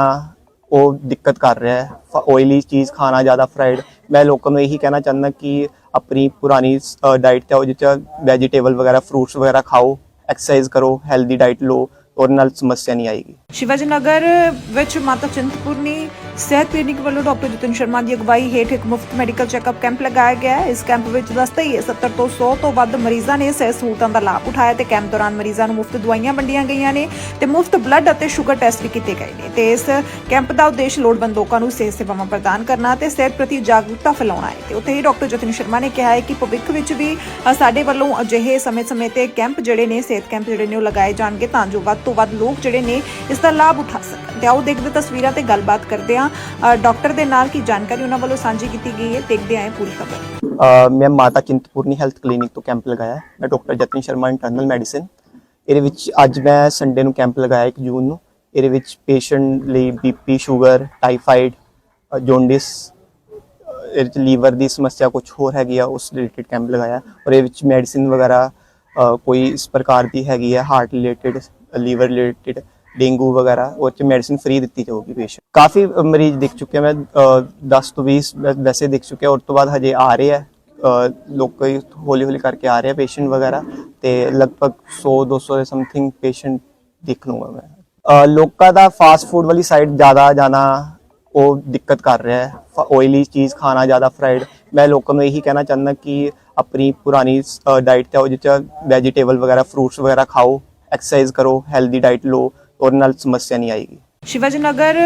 ਉਹ ਦਿੱਕਤ ਕਰ ਰਿਹਾ ਹੈ। ਆਇਲੀ ਚੀਜ਼ ਖਾਣਾ ਜ਼ਿਆਦਾ ਫਰਾਈਡ ਮੈਂ ਲੋਕਾਂ ਨੂੰ ਇਹੀ ਕਹਿਣਾ ਚਾਹੁੰਦਾ ਕਿ ਆਪਣੀ ਪੁਰਾਣੀ ਡਾਈਟ ਤੇ ਆਓ ਜਿੱਚ ਵੈਜੀਟੇਬਲ ਵਗੈਰਾ ਫਰੂਟਸ ਵਗੈਰਾ ਖਾਓ ਐਕਸਰਸਾਈਜ਼ ਕਰੋ ਹੈਲਦੀ ਡਾਈਟ ਲਓ। ਉਹਦੇ ਨਾਲ ਸਮੱਸਿਆ ਨਹੀਂ ਆਏਗੀ ਸ਼ਿਵਾਜੀ ਨਗਰ ਵਿੱਚ ਮਾਤਾ ਚਿੰਤਪੁਰਨੀ ਸਿਹਤ ਕਲੀਨਿਕ ਵੱਲੋਂ ਡਾਕਟਰ ਜਤਨ ਸ਼ਰਮਾ ਦੀ ਅਗਵਾਈ ਹੇਠ ਇੱਕ ਮੁਫਤ ਮੈਡੀਕਲ ਚੈੱਕਅਪ ਕੈਂਪ ਲਗਾਇਆ ਗਿਆ ਹੈ। ਇਸ ਕੈਂਪ ਵਿੱਚ ਦੱਸਦੇ ਹੀ ਹੈ 70 ਤੋਂ 100 ਤੋਂ ਵੱਧ ਮਰੀਜ਼ਾਂ ਨੇ ਸਿਹਤ ਸਹੂਲਤਾਂ ਦਾ ਲਾਭ ਉਠਾਇਆ ਤੇ ਕੈਂਪ ਦੌਰਾਨ ਮਰੀਜ਼ਾਂ ਨੂੰ ਮੁਫਤ ਦਵਾਈਆਂ ਵੰਡੀਆਂ ਗਈਆਂ ਨੇ ਤੇ ਮੁਫਤ ਬਲੱਡ ਅਤੇ ਸ਼ੂਗਰ ਟੈਸਟ ਵੀ ਕੀਤੇ ਗਏ ਨੇ ਤੇ ਇਸ ਕੈਂਪ ਦਾ ਉਦੇਸ਼ ਲੋੜਵੰਦ ਲੋਕਾਂ ਨੂੰ ਸਿਹਤ ਸੇਵਾਵਾਂ ਪ੍ਰਦਾਨ ਕਰਨਾ ਤੇ ਸਿਹਤ ਪ੍ਰਤੀ ਜਾਗਰੂਕਤਾ ਫੈਲਾਉਣਾ ਹੈ ਤੇ ਉੱਥੇ ਹੀ ਡਾਕਟਰ ਜਤਨ ਸ਼ਰਮਾ ਨੇ ਕਿਹਾ ਹੈ ਕਿ ਭਵਿੱਖ ਵਿੱਚ ਵੀ ਸਾਡੇ ਵੱਲੋਂ ਅਜਿਹੇ ਸਮੇਂ-ਸਮੇਂ ਤੇ ਕੈਂਪ ਜਿਹੜੇ ਨੇ, ਸਿਹਤ ਕੈਂਪ ਜਿਹੜੇ ਨੇ ਉਹ ਲਗਾਏ ਜਾਣਗੇ ਤਾਂ ਜੋ ਵੱਧ ਤੋਂ ਵੱਧ ਲੋਕ ਜਿਹੜੇ ਨੇ ਇਸ ਦਾ ਲਾਭ ਉਠਾ ਸਕਣ। ਤੇ ਆਓ ਦੇਖਦੇ ਤਸਵੀਰਾਂ ਤੇ ਗੱਲਬਾਤ ਕਰਦੇ ਹਾਂ ਅ, ਡਾਕਟਰ ਦੇ ਨਾਲ ਕੀ ਜਾਣਕਾਰੀ ਉਹਨਾਂ ਵੱਲੋਂ ਸਾਂਝੀ ਕੀਤੀ ਗਈ ਹੈ? ਦੇਖਦੇ ਹਾਂ ਪੂਰੀ ਖਬਰ। ਮੈਂ ਮਾਤਾ ਚਿੰਤਪੁਰਨੀ ਹੈਲਥ ਕਲੀਨਿਕ ਤੋਂ ਕੈਂਪ ਲਗਾਇਆ। ਮੈਂ ਡਾਕਟਰ ਜਤਨ ਸ਼ਰਮਾ ਇੰਟਰਨਲ ਮੈਡੀਸਿਨ ਇਹਦੇ ਵਿੱਚ ਅੱਜ ਮੈਂ ਸੰਡੇ ਨੂੰ ਕੈਂਪ ਲਗਾਇਆ 1 ਜੂਨ ਨੂੰ। ਇਹਦੇ ਵਿੱਚ ਪੇਸ਼ੈਂਟ ਲਈ ਬੀਪੀ ਸ਼ੂਗਰ ਟਾਈਫਾਈਡ ਜੌਂਡਿਸ ਇਹਦੇ ਵਿੱਚ ਲੀਵਰ ਦੀ ਸਮੱਸਿਆ ਕੁਝ ਹੋਰ ਹੈਗੀ ਆ ਉਸ ਰਿਲੇਟਡ ਕੈਂਪ ਲਗਾਇਆ। ਔਰ ਇਹ ਵਿੱਚ ਮੈਡੀਸਿਨ ਵਗੈਰਾ ਕੋਈ ਇਸ ਪ੍ਰਕਾਰ ਦੀ ਹੈਗੀ ਹੈ heart related liver related dengue ਵਗੈਰਾ ਉਹ ਚ ਮੈਡੀਸਿਨ ਫ੍ਰੀ ਦਿੱਤੀ ਜਾਊਗੀ ਪੇਸ਼ੈਂਟ ਕਾਫੀ ਮਰੀਜ਼ ਦਿਖ ਚੁੱਕੇ ਮੈਂ ਅਹ, 10 ਤੋਂ 20 ਵੈਸੇ ਦਿਖ ਚੁੱਕੇ ਉਸ ਤੋਂ ਬਾਅਦ ਹਜੇ ਆ ਰਹੇ ਆ। ਲੋਕ ਹੌਲੀ ਹੌਲੀ ਕਰਕੇ ਆ ਰਹੇ ਆ ਪੇਸ਼ੈਂਟ ਵਗੈਰਾ। ਤੇ ਲਗਭਗ 100 200 ਦੇ ਸਮਥਿੰਗ ਪੇਸ਼ੈਂਟ ਦੇਖ ਲੂੰਗਾ ਮੈਂ। ਲੋਕਾਂ ਦਾ ਫਾਸਟ ਫੂਡ ਵਾਲੀ ਸਾਈਡ ਜ਼ਿਆਦਾ ਜਾਣਾ ਉਹ ਦਿੱਕਤ ਕਰ ਰਿਹਾ ਹੈ। ਆਇਲੀ ਚੀਜ਼ ਖਾਣਾ ਜ਼ਿਆਦਾ ਫਰਾਈਡ ਮੈਂ ਲੋਕਾਂ ਨੂੰ ਇਹੀ ਕਹਿਣਾ ਚਾਹੁੰਦਾ ਕਿ ਆਪਣੀ ਪੁਰਾਣੀ ਡਾਈਟ ਤੇ ਆਓ ਜਿੱਚ ਵੈਜੀਟੇਬਲ ਵਗੈਰਾ ਫਰੂਟਸ ਵਗੈਰਾ ਖਾਓ ਐਕਸਰਸਾਈਜ਼ ਕਰੋ ਹੈਲਦੀ ਡਾਈਟ ਲਓ। ਉਹਦੇ ਨਾਲ ਸਮੱਸਿਆ ਨਹੀਂ ਆਏਗੀ ਸ਼ਿਵਾਜੀ ਨਗਰ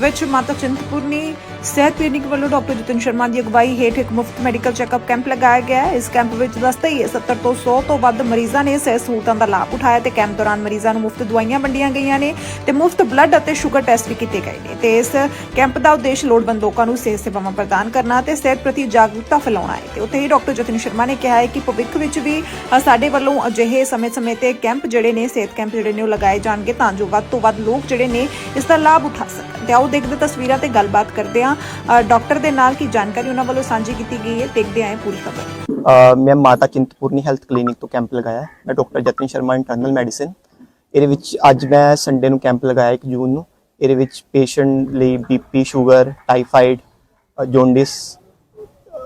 ਵਿੱਚ ਮਾਤਾ ਚਿੰਤਪੁਰਨੀ ਸਿਹਤ ਕਲੀਨਿਕ ਵੱਲੋਂ ਡਾਕਟਰ ਜਤਨ ਸ਼ਰਮਾ ਦੀ ਅਗਵਾਈ ਹੇਠ ਇੱਕ ਮੁਫਤ ਮੈਡੀਕਲ ਚੈੱਕਅਪ ਕੈਂਪ ਲਗਾਇਆ ਗਿਆ ਹੈ। ਇਸ ਕੈਂਪ ਵਿੱਚ ਦੱਸਦਾ ਹੀ ਹੈ 70 ਤੋਂ 100 ਤੋਂ ਵੱਧ ਮਰੀਜ਼ਾਂ ਨੇ ਸਿਹਤ ਸਹੂਲਤਾਂ ਦਾ ਲਾਭ ਉਠਾਇਆ ਤੇ ਕੈਂਪ ਦੌਰਾਨ ਮਰੀਜ਼ਾਂ ਨੂੰ ਮੁਫਤ ਦਵਾਈਆਂ ਵੰਡੀਆਂ ਗਈਆਂ ਨੇ ਤੇ ਮੁਫਤ ਬਲੱਡ ਅਤੇ ਸ਼ੂਗਰ ਟੈਸਟ ਵੀ ਕੀਤੇ ਗਏ ਨੇ। ਤੇ ਇਸ ਕੈਂਪ ਦਾ ਉਦੇਸ਼ ਲੋੜਵੰਦ ਲੋਕਾਂ ਨੂੰ ਸਿਹਤ ਸੇਵਾਵਾਂ ਪ੍ਰਦਾਨ ਕਰਨਾ ਤੇ ਸਿਹਤ ਪ੍ਰਤੀ ਜਾਗਰੂਕਤਾ ਫੈਲਾਉਣਾ ਹੈ। ਤੇ ਉੱਥੇ ਹੀ ਡਾਕਟਰ ਜਤਨ ਸ਼ਰਮਾ ਨੇ ਕਿਹਾ ਹੈ ਕਿ ਭਵਿੱਖ ਵਿੱਚ ਵੀ ਸਾਡੇ ਵੱਲੋਂ ਅਜਿਹੇ ਸਮੇਂ-ਸਮੇਂ ਤੇ ਕੈਂਪ ਜਿਹੜੇ ਨੇ, ਸਿਹਤ ਕੈਂਪ ਜਿਹੜੇ ਨੇ ਉਹ ਲਗਾਏ ਜਾਣਗੇ ਤਾਂ ਜੋ ਵੱਧ ਤੋਂ ਵੱਧ ਲੋਕ ਜਿਹੜੇ ਨੇ ਇਸ ਦਾ ਲਾਭ ਉਠਾ ਸਕਣ। ਤੇ ਆਓ ਦੇਖਦੇ ਤਸਵੀਰਾਂ ਤੇ ਗੱਲਬਾਤ ਕਰਦੇ ਹਾਂ। ਡਾਕਟਰ ਦੇ ਨਾਲ ਕੀ ਜਾਣਕਾਰੀ ਉਹਨਾਂ ਵੱਲੋਂ ਸਾਂਝੀ ਕੀਤੀ ਗਈ ਹੈ, ਦੇਖਦੇ ਹਾਂ ਪੂਰੀ ਖਬਰ। ਮੈਂ ਮਾਤਾ ਚਿੰਤਪੁਰਨੀ ਹੈਲਥ ਕਲੀਨਿਕ ਤੋਂ ਕੈਂਪ ਲਗਾਇਆ। ਮੈਂ ਡਾਕਟਰ ਜਤਨ ਸ਼ਰਮਾ ਇੰਟਰਨਲ ਮੈਡੀਸਿਨ ਇਹਦੇ ਵਿੱਚ ਅੱਜ ਮੈਂ ਸੰਡੇ ਨੂੰ ਕੈਂਪ ਲਗਾਇਆ 1 ਜੂਨ ਨੂੰ। ਇਹਦੇ ਵਿੱਚ ਪੇਸ਼ੈਂਟ ਲਈ ਬੀਪੀ ਸ਼ੂਗਰ ਟਾਈਫਾਈਡ ਜੌਂਡਿਸ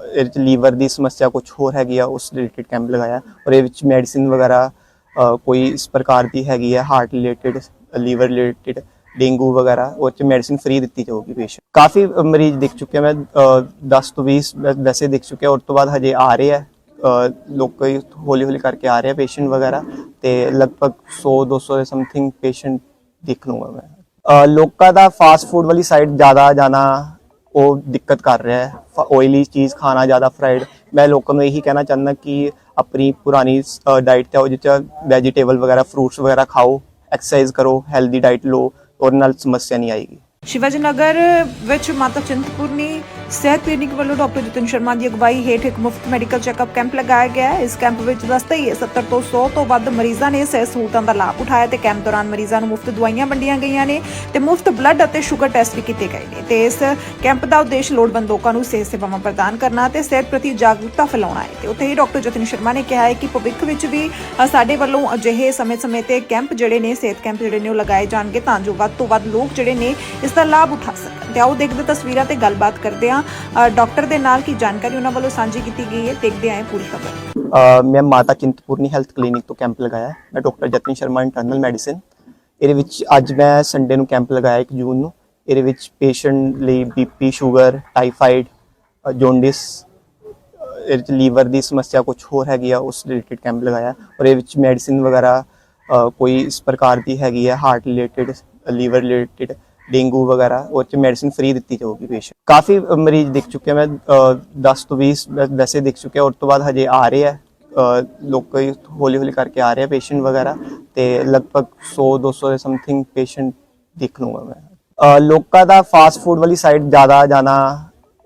ਇਹਦੇ ਵਿੱਚ ਲੀਵਰ ਦੀ ਸਮੱਸਿਆ ਕੁਝ ਹੋਰ ਹੈਗੀ ਆ, ਉਸ ਰਿਲੇਟਡ ਕੈਂਪ ਲਗਾਇਆ। ਔਰ ਇਹਦੇ ਵਿੱਚ ਮੈਡੀਸਿਨ ਵਗੈਰਾ ਕੋਈ ਇਸ ਪ੍ਰਕਾਰ ਦੀ ਹੈਗੀ ਹੈ heart related liver related dengue ਵਗੈਰਾ ਉਹ ਚ ਮੈਡੀਸਿਨ ਫ੍ਰੀ ਦਿੱਤੀ ਜਾਊਗੀ ਪੇਸ਼ੈਂਟ ਕਾਫੀ ਮਰੀਜ਼ ਦਿਖ ਚੁੱਕੇ ਮੈਂ ਅ, 10 ਤੋਂ 20 ਵੈਸੇ ਦਿਖ ਚੁੱਕੇ ਹਾਂ ਤੋਂ ਬਾਅਦ ਹਜੇ ਆ ਰਹੇ ਆ। ਲੋਕ ਹੌਲੀ ਹੌਲੀ ਕਰਕੇ ਆ ਰਹੇ ਆ ਪੇਸ਼ੈਂਟ ਵਗੈਰਾ। ਤੇ ਲਗਭਗ 100 200 ਦੇ ਸਮਥਿੰਗ ਪੇਸ਼ੈਂਟ ਦੇਖ ਲੂੰਗਾ ਮੈਂ। ਲੋਕਾਂ ਦਾ ਫਾਸਟ ਫੂਡ ਵਾਲੀ ਸਾਈਡ ਜ਼ਿਆਦਾ ਜਾਣਾ ਉਹ ਦਿੱਕਤ ਕਰ ਰਿਹਾ ਹੈ। ਆਇਲੀ ਚੀਜ਼ ਖਾਣਾ ਜ਼ਿਆਦਾ ਫਰਾਈਡ ਮੈਂ ਲੋਕਾਂ ਨੂੰ ਇਹੀ ਕਹਿਣਾ ਚਾਹੁੰਦਾ ਕਿ ਆਪਣੀ ਪੁਰਾਣੀ ਡਾਈਟ ਤੇ ਆਓ ਜਿੱਚ ਵੈਜੀਟੇਬਲ ਵਗੈਰਾ ਫਰੂਟਸ ਵਗੈਰਾ ਖਾਓ ਐਕਸਰਸਾਈਜ਼ ਕਰੋ ਹੈਲਦੀ ਡਾਈਟ ਲਓ। ਉਹਦੇ ਨਾਲ ਸਮੱਸਿਆ ਨਹੀਂ ਆਏਗੀ ਸ਼ਿਵਾਜੀ ਨਗਰ ਵਿੱਚ ਮਾਤਾ ਚਿੰਤਪੁਰਨੀ ਸਿਹਤ ਕਲੀਨਿਕ ਵੱਲੋਂ ਡਾਕਟਰ ਜਤਨ ਸ਼ਰਮਾ ਦੀ ਅਗਵਾਈ ਹੇਠ ਇੱਕ ਮੁਫਤ ਮੈਡੀਕਲ ਚੈੱਕਅਪ ਕੈਂਪ ਲਗਾਇਆ ਗਿਆ ਹੈ। ਇਸ ਕੈਂਪ ਵਿੱਚ ਦੱਸਦਾ ਹੀ ਹੈ 70 ਤੋਂ 100 ਤੋਂ ਵੱਧ ਮਰੀਜ਼ਾਂ ਨੇ ਸਿਹਤ ਸਹੂਲਤਾਂ ਦਾ ਲਾਭ ਉਠਾਇਆ ਤੇ ਕੈਂਪ ਦੌਰਾਨ ਮਰੀਜ਼ਾਂ ਨੂੰ ਮੁਫਤ ਦਵਾਈਆਂ ਵੰਡੀਆਂ ਗਈਆਂ ਨੇ ਤੇ ਮੁਫਤ ਬਲੱਡ ਅਤੇ ਸ਼ੂਗਰ ਟੈਸਟ ਵੀ ਕੀਤੇ ਗਏ ਨੇ। ਤੇ ਇਸ ਕੈਂਪ ਦਾ ਉਦੇਸ਼ ਲੋੜਵੰਦ ਲੋਕਾਂ ਨੂੰ ਸਿਹਤ ਸੇਵਾਵਾਂ ਪ੍ਰਦਾਨ ਕਰਨਾ ਤੇ ਸਿਹਤ ਪ੍ਰਤੀ ਜਾਗਰੂਕਤਾ ਫੈਲਾਉਣਾ ਹੈ। ਤੇ ਉੱਥੇ ਹੀ ਡਾਕਟਰ ਜਤਨ ਸ਼ਰਮਾ ਨੇ ਕਿਹਾ ਹੈ ਕਿ ਭਵਿੱਖ ਵਿੱਚ ਵੀ ਸਾਡੇ ਵੱਲੋਂ ਅਜਿਹੇ ਸਮੇਂ-ਸਮੇਂ ਤੇ ਕੈਂਪ ਜਿਹੜੇ ਨੇ, ਸਿਹਤ ਕੈਂਪ ਜਿਹੜੇ ਨੇ ਉਹ ਲਗਾਏ ਜਾਣਗੇ ਤਾਂ ਜੋ ਵੱਧ ਤੋਂ ਵੱਧ ਲੋਕ ਜਿਹੜੇ ਨੇ ਇਸ ਦਾ ਲਾਭ ਉਠਾ ਸਕਣ। ਤੇ ਆਓ ਦੇਖਦੇ ਤਸਵੀਰਾਂ ਤੇ ਗੱਲਬਾਤ ਕਰਦੇ ਹਾਂ ਡਾਕਟਰ ਦੇ ਨਾਲ ਕੀ ਜਾਣਕਾਰੀ ਉਹਨਾਂ ਵੱਲੋਂ ਸਾਂਝੀ ਕੀਤੀ ਗਈ ਹੈ, ਦੇਖਦੇ ਆਏ ਪੂਰੀ ਖਬਰ। ਮੈਂ ਮਾਤਾ ਚਿੰਤਪੁਰਨੀ ਹੈਲਥ ਕਲੀਨਿਕ ਤੋਂ ਕੈਂਪ ਲਗਾਇਆ ਮੈਂ ਡਾਕਟਰ ਜਤਨ ਸ਼ਰਮਾ ਇੰਟਰਨਲ ਮੈਡੀਸਿਨ ਇਹਦੇ ਵਿੱਚ ਅੱਜ ਮੈਂ ਸੰਡੇ ਨੂੰ ਕੈਂਪ ਲਗਾਇਆ 1 ਜੂਨ ਨੂੰ। ਇਹਦੇ ਵਿੱਚ ਪੇਸ਼ੈਂਟ ਲਈ ਬੀਪੀ ਸ਼ੂਗਰ, ਟਾਈਫਾਈਡ ਜੌਂਡਿਸ ਇਹਦੇ ਚ ਲੀਵਰ ਦੀ ਸਮੱਸਿਆ ਕੁਝ ਹੋਰ ਹੈਗੀ ਆ, ਉਸ ਰਿਲੇਟਡ ਕੈਂਪ ਲਗਾਇਆ। ਔਰ ਇਹ ਵਿੱਚ ਮੈਡੀਸਿਨ ਵਗੈਰਾ ਕੋਈ ਇਸ ਪ੍ਰਕਾਰ ਦੀ ਹੈਗੀ ਹੈ heart related liver related dengue ਵਗੈਰਾ ਉਹ ਚ ਮੈਡੀਸਿਨ ਫ੍ਰੀ ਦਿੱਤੀ ਜਾਊਗੀ ਪੇਸ਼ੈਂਟ ਕਾਫੀ ਮਰੀਜ਼ ਦੇਖ ਚੁੱਕੇ ਮੈਂ ਅ, 10 ਤੋਂ 20 ਵੈਸੇ ਦਿਖ ਚੁੱਕੇ ਹਾਂ ਤੋਂ ਬਾਅਦ ਹਜੇ ਆ ਰਹੇ ਆ। ਲੋਕ ਹੌਲੀ ਹੌਲੀ ਕਰਕੇ ਆ ਰਹੇ ਆ ਪੇਸ਼ੈਂਟ ਵਗੈਰਾ। ਤੇ ਲਗਭਗ 100 200 ਦੇ ਸਮਥਿੰਗ ਪੇਸ਼ੈਂਟ ਦੇਖ ਲੂੰਗਾ ਮੈਂ। ਲੋਕਾਂ ਦਾ ਫਾਸਟ ਫੂਡ ਵਾਲੀ ਸਾਈਡ ਜ਼ਿਆਦਾ ਜਾਣਾ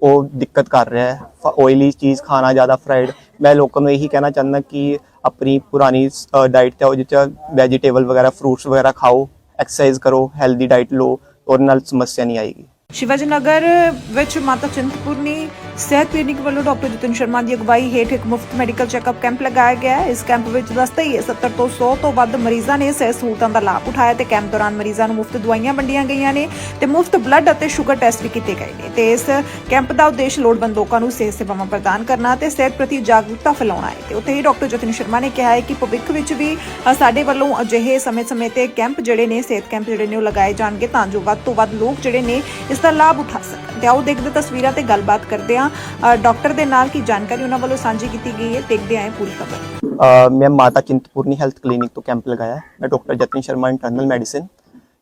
ਉਹ ਦਿੱਕਤ ਕਰ ਰਿਹਾ ਹੈ। ਆਇਲੀ ਚੀਜ਼ ਖਾਣਾ ਜ਼ਿਆਦਾ ਫਰਾਈਡ ਮੈਂ ਲੋਕਾਂ ਨੂੰ ਇਹੀ ਕਹਿਣਾ ਚਾਹੁੰਦਾ ਕਿ ਆਪਣੀ ਪੁਰਾਣੀ ਡਾਈਟ ਤੇ ਆਓ ਜਿੱਚ ਵੈਜੀਟੇਬਲ ਵਗੈਰਾ ਫਰੂਟਸ ਵਗੈਰਾ ਖਾਓ। ਐਕਸਰਸਾਈਜ਼ ਕਰੋ ਹੈਲਦੀ ਡਾਈਟ ਲਓ। ਉਹਦੇ ਨਾਲ ਸਮੱਸਿਆ ਨਹੀਂ ਆਏਗੀ ਸ਼ਿਵਾਜੀ ਨਗਰ ਵਿੱਚ ਮਾਤਾ ਚਿੰਤਪੁਰਨੀ ਸਿਹਤ ਕਲੀਨਿਕ ਵੱਲੋਂ ਡਾਕਟਰ ਜਤਨ ਸ਼ਰਮਾ ਦੀ ਅਗਵਾਈ ਹੇਠ ਇੱਕ ਮੁਫਤ ਮੈਡੀਕਲ ਚੈੱਕਅਪ ਕੈਂਪ ਲਗਾਇਆ ਗਿਆ ਇਸ ਕੈਂਪ ਵਿੱਚ ਦੱਸਦਾ ਹੀ 70 ਤੋਂ 100 ਤੋਂ ਵੱਧ ਮਰੀਜ਼ਾਂ ਨੇ ਸਿਹਤ ਸਹੂਲਤਾਂ ਦਾ ਲਾਭ ਉਠਾਇਆ ਤੇ ਕੈਂਪ ਦੌਰਾਨ ਮਰੀਜ਼ਾਂ ਨੂੰ ਮੁਫਤ ਦਵਾਈਆਂ ਵੰਡੀਆਂ ਗਈਆਂ ਨੇ ਤੇ ਮੁਫਤ ਬਲੱਡ ਅਤੇ ਸ਼ੂਗਰ ਟੈਸਟ ਵੀ ਕੀਤੇ ਗਏ ਨੇ ਤੇ ਇਸ ਕੈਂਪ ਦਾ ਉਦੇਸ਼ ਲੋੜਵੰਦ ਲੋਕਾਂ ਨੂੰ ਸਿਹਤ ਸੇਵਾਵਾਂ ਪ੍ਰਦਾਨ ਕਰਨਾ ਤੇ ਸਿਹਤ ਪ੍ਰਤੀ ਜਾਗਰੂਕਤਾ ਫੈਲਾਉਣਾ ਹੈ ਤੇ ਉੱਥੇ ਹੀ ਡਾਕਟਰ ਜਤਨ ਸ਼ਰਮਾ ਨੇ ਕਿਹਾ ਹੈ ਕਿ ਭਵਿੱਖ ਵਿੱਚ ਵੀ ਸਾਡੇ ਵੱਲੋਂ ਅਜਿਹੇ ਸਮੇਂ-ਸਮੇਂ ਤੇ ਕੈਂਪ ਜਿਹੜੇ ਨੇ, ਸਿਹਤ ਕੈਂਪ ਜਿਹੜੇ ਨੇ ਉਹ ਲਗਾਏ ਜਾਣਗੇ ਤਾਂ ਜੋ ਵੱਧ ਤੋਂ ਵੱਧ ਲੋਕ ਜਿਹੜੇ ਨੇ ਇਸ ਦਾ ਲਾਭ ਉਠਾ ਸਕਣ। ਤੇ ਆਓ ਦੇਖਦੇ ਤਸਵੀਰਾਂ ਤੇ ਗੱਲਬਾਤ ਕਰਦੇ ਹਾਂ। ਡਾਕਟਰ ਦੇ ਨਾਲ ਕੀ ਜਾਣਕਾਰੀ ਉਹਨਾਂ ਵੱਲੋਂ ਸਾਂਝੀ ਕੀਤੀ ਗਈ ਹੈ, ਦੇਖਦੇ ਆਏ ਪੂਰੀ ਖਬਰ। ਮੈਂ ਮਾਤਾ ਚਿੰਤਪੁਰਨੀ ਹੈਲਥ ਕਲੀਨਿਕ ਤੋਂ ਕੈਂਪ ਲਗਾਇਆ। ਹੈ। ਮੈਂ ਡਾਕਟਰ ਜਤਨ ਸ਼ਰਮਾ ਇੰਟਰਨਲ ਮੈਡੀਸਿਨ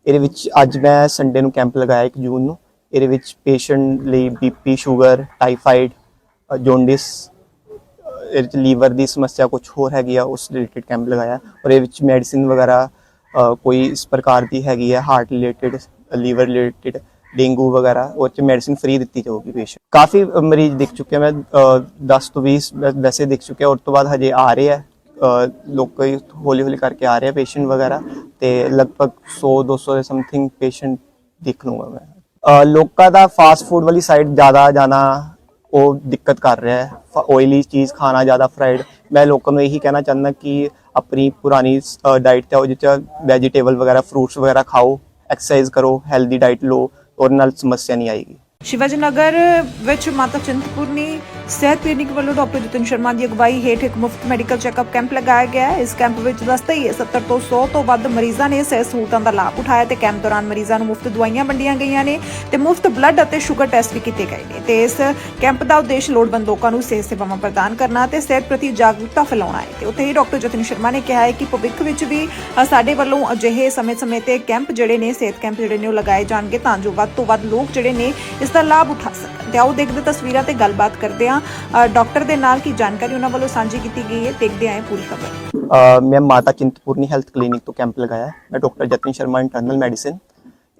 ਇਹਦੇ ਵਿੱਚ ਅੱਜ ਮੈਂ ਸੰਡੇ ਨੂੰ ਕੈਂਪ ਲਗਾਇਆ 1 ਜੂਨ ਨੂੰ। ਇਹਦੇ ਵਿੱਚ ਪੇਸ਼ੈਂਟ ਲਈ ਬੀਪੀ ਸ਼ੂਗਰ ਟਾਈਫਾਈਡ ਜੌਂਡਿਸ ਇਹਦੇ ਚ ਲੀਵਰ ਦੀ ਸਮੱਸਿਆ ਕੁਝ ਹੋਰ ਹੈਗੀ ਆ, ਉਸ ਰਿਲੇਟਡ ਕੈਂਪ ਲਗਾਇਆ। ਔਰ ਇਹ ਵਿੱਚ ਮੈਡੀਸਿਨ ਵਗੈਰਾ ਕੋਈ ਇਸ ਪ੍ਰਕਾਰ ਦੀ ਹੈਗੀ ਹੈ heart related liver related dengue ਵਗੈਰਾ ਉਹ ਚ ਮੈਡੀਸਿਨ ਫ੍ਰੀ ਦਿੱਤੀ ਜਾਊਗੀ ਪੇਸ਼ੈਂਟ ਕਾਫੀ ਮਰੀਜ਼ ਦਿਖ ਚੁੱਕੇ ਮੈਂ ਅ, 10 ਤੋਂ 20 ਵੈਸੇ ਦਿਖ ਚੁੱਕੇ ਹਾਂ ਉਸ ਤੋਂ ਬਾਅਦ ਹਜੇ ਆ ਰਹੇ ਆ। ਲੋਕ ਹੌਲੀ ਹੌਲੀ ਕਰਕੇ ਆ ਰਹੇ ਆ ਪੇਸ਼ੈਂਟ ਵਗੈਰਾ। ਤੇ ਲਗਭਗ 100 200 ਦੇ ਸਮਥਿੰਗ ਪੇਸ਼ੈਂਟ ਦੇਖ ਲੂੰਗਾ ਮੈਂ। ਲੋਕਾਂ ਦਾ ਫਾਸਟ ਫੂਡ ਵਾਲੀ ਸਾਈਡ ਜ਼ਿਆਦਾ ਜਾਣਾ ਉਹ ਦਿੱਕਤ ਕਰ ਰਿਹਾ ਹੈ। ਆਇਲੀ ਚੀਜ਼ ਖਾਣਾ ਜ਼ਿਆਦਾ ਫਰਾਈਡ ਮੈਂ ਲੋਕਾਂ ਨੂੰ ਇਹੀ ਕਹਿਣਾ ਚਾਹੁੰਦਾ ਕਿ ਆਪਣੀ ਪੁਰਾਣੀ ਡਾਈਟ ਤੇ ਆਓ ਜਿੱਚ ਵੈਜੀਟੇਬਲ ਵਗੈਰਾ ਫਰੂਟਸ ਵਗੈਰਾ ਖਾਓ ਐਕਸਰਸਾਈਜ਼ ਕਰੋ ਹੈਲਦੀ ਡਾਈਟ ਲਓ। ਉਹਦੇ ਨਾਲ ਸਮੱਸਿਆ ਨਹੀਂ ਆਏਗੀ ਸ਼ਿਵਾਜੀ ਨਗਰ ਵਿੱਚ ਮਾਤਾ ਚਿੰਤਪੁਰਨੀ ਸਿਹਤ ਕਲੀਨਿਕ ਵੱਲੋਂ ਡਾਕਟਰ ਜਤਨ ਸ਼ਰਮਾ ਦੀ ਅਗਵਾਈ ਹੇਠ ਇੱਕ ਮੁਫਤ ਮੈਡੀਕਲ ਚੈੱਕਅਪ ਕੈਂਪ ਲਗਾਇਆ ਗਿਆ ਹੈ। ਇਸ ਕੈਂਪ ਵਿੱਚ ਦੱਸਦਾ ਹੀ ਹੈ 70 ਤੋਂ 100 ਤੋਂ ਵੱਧ ਮਰੀਜ਼ਾਂ ਨੇ ਸਿਹਤ ਸਹੂਲਤਾਂ ਦਾ ਲਾਭ ਉਠਾਇਆ ਤੇ ਕੈਂਪ ਦੌਰਾਨ ਮਰੀਜ਼ਾਂ ਨੂੰ ਮੁਫਤ ਦਵਾਈਆਂ ਵੰਡੀਆਂ ਗਈਆਂ ਨੇ ਤੇ ਮੁਫਤ ਬਲੱਡ ਅਤੇ ਸ਼ੂਗਰ ਟੈਸਟ ਵੀ ਕੀਤੇ ਗਏ ਨੇ ਤੇ ਇਸ ਕੈਂਪ ਦਾ ਉਦੇਸ਼ ਲੋੜਵੰਦ ਲੋਕਾਂ ਨੂੰ ਸਿਹਤ ਸੇਵਾਵਾਂ ਪ੍ਰਦਾਨ ਕਰਨਾ ਤੇ ਸਿਹਤ ਪ੍ਰਤੀ ਜਾਗਰੂਕਤਾ ਫੈਲਾਉਣਾ ਹੈ। ਤੇ ਉੱਥੇ ਹੀ ਡਾਕਟਰ ਜਤਨ ਸ਼ਰਮਾ ਨੇ ਕਿਹਾ ਹੈ ਕਿ ਭਵਿੱਖ ਵਿੱਚ ਵੀ ਸਾਡੇ ਵੱਲੋਂ ਅਜਿਹੇ ਸਮੇਂ-ਸਮੇਂ ਤੇ ਕੈਂਪ ਜਿਹੜੇ ਨੇ, ਸਿਹਤ ਕੈਂਪ ਜਿਹੜੇ ਨੇ ਉਹ ਲਗਾਏ ਜਾਣਗੇ ਤਾਂ ਜੋ ਵੱਧ ਤੋਂ ਵੱਧ ਲੋਕ ਜਿਹੜੇ ਨੇ ਇਸ ਦਾ ਲਾਭ ਉਠਾ ਸਕਣ। ਤੇ ਆਓ ਦੇਖਦੇ ਤਸਵੀਰਾਂ ਤੇ ਗੱਲਬਾਤ ਕਰਦੇ ਹਾਂ ਅ, ਡਾਕਟਰ ਦੇ ਨਾਲ ਕੀ ਜਾਣਕਾਰੀ ਉਹਨਾਂ ਵੱਲੋਂ ਸਾਂਝੀ ਕੀਤੀ ਗਈ ਹੈ? ਦੇਖਦੇ ਆਏ ਪੂਰੀ ਖਬਰ। ਮੈਂ ਮਾਤਾ ਚਿੰਤਪੁਰਨੀ ਹੈਲਥ ਕਲੀਨਿਕ ਤੋਂ ਕੈਂਪ ਲਗਾਇਆ। ਮੈਂ ਡਾਕਟਰ ਜਤਨ ਸ਼ਰਮਾ ਇੰਟਰਨਲ ਮੈਡੀਸਿਨ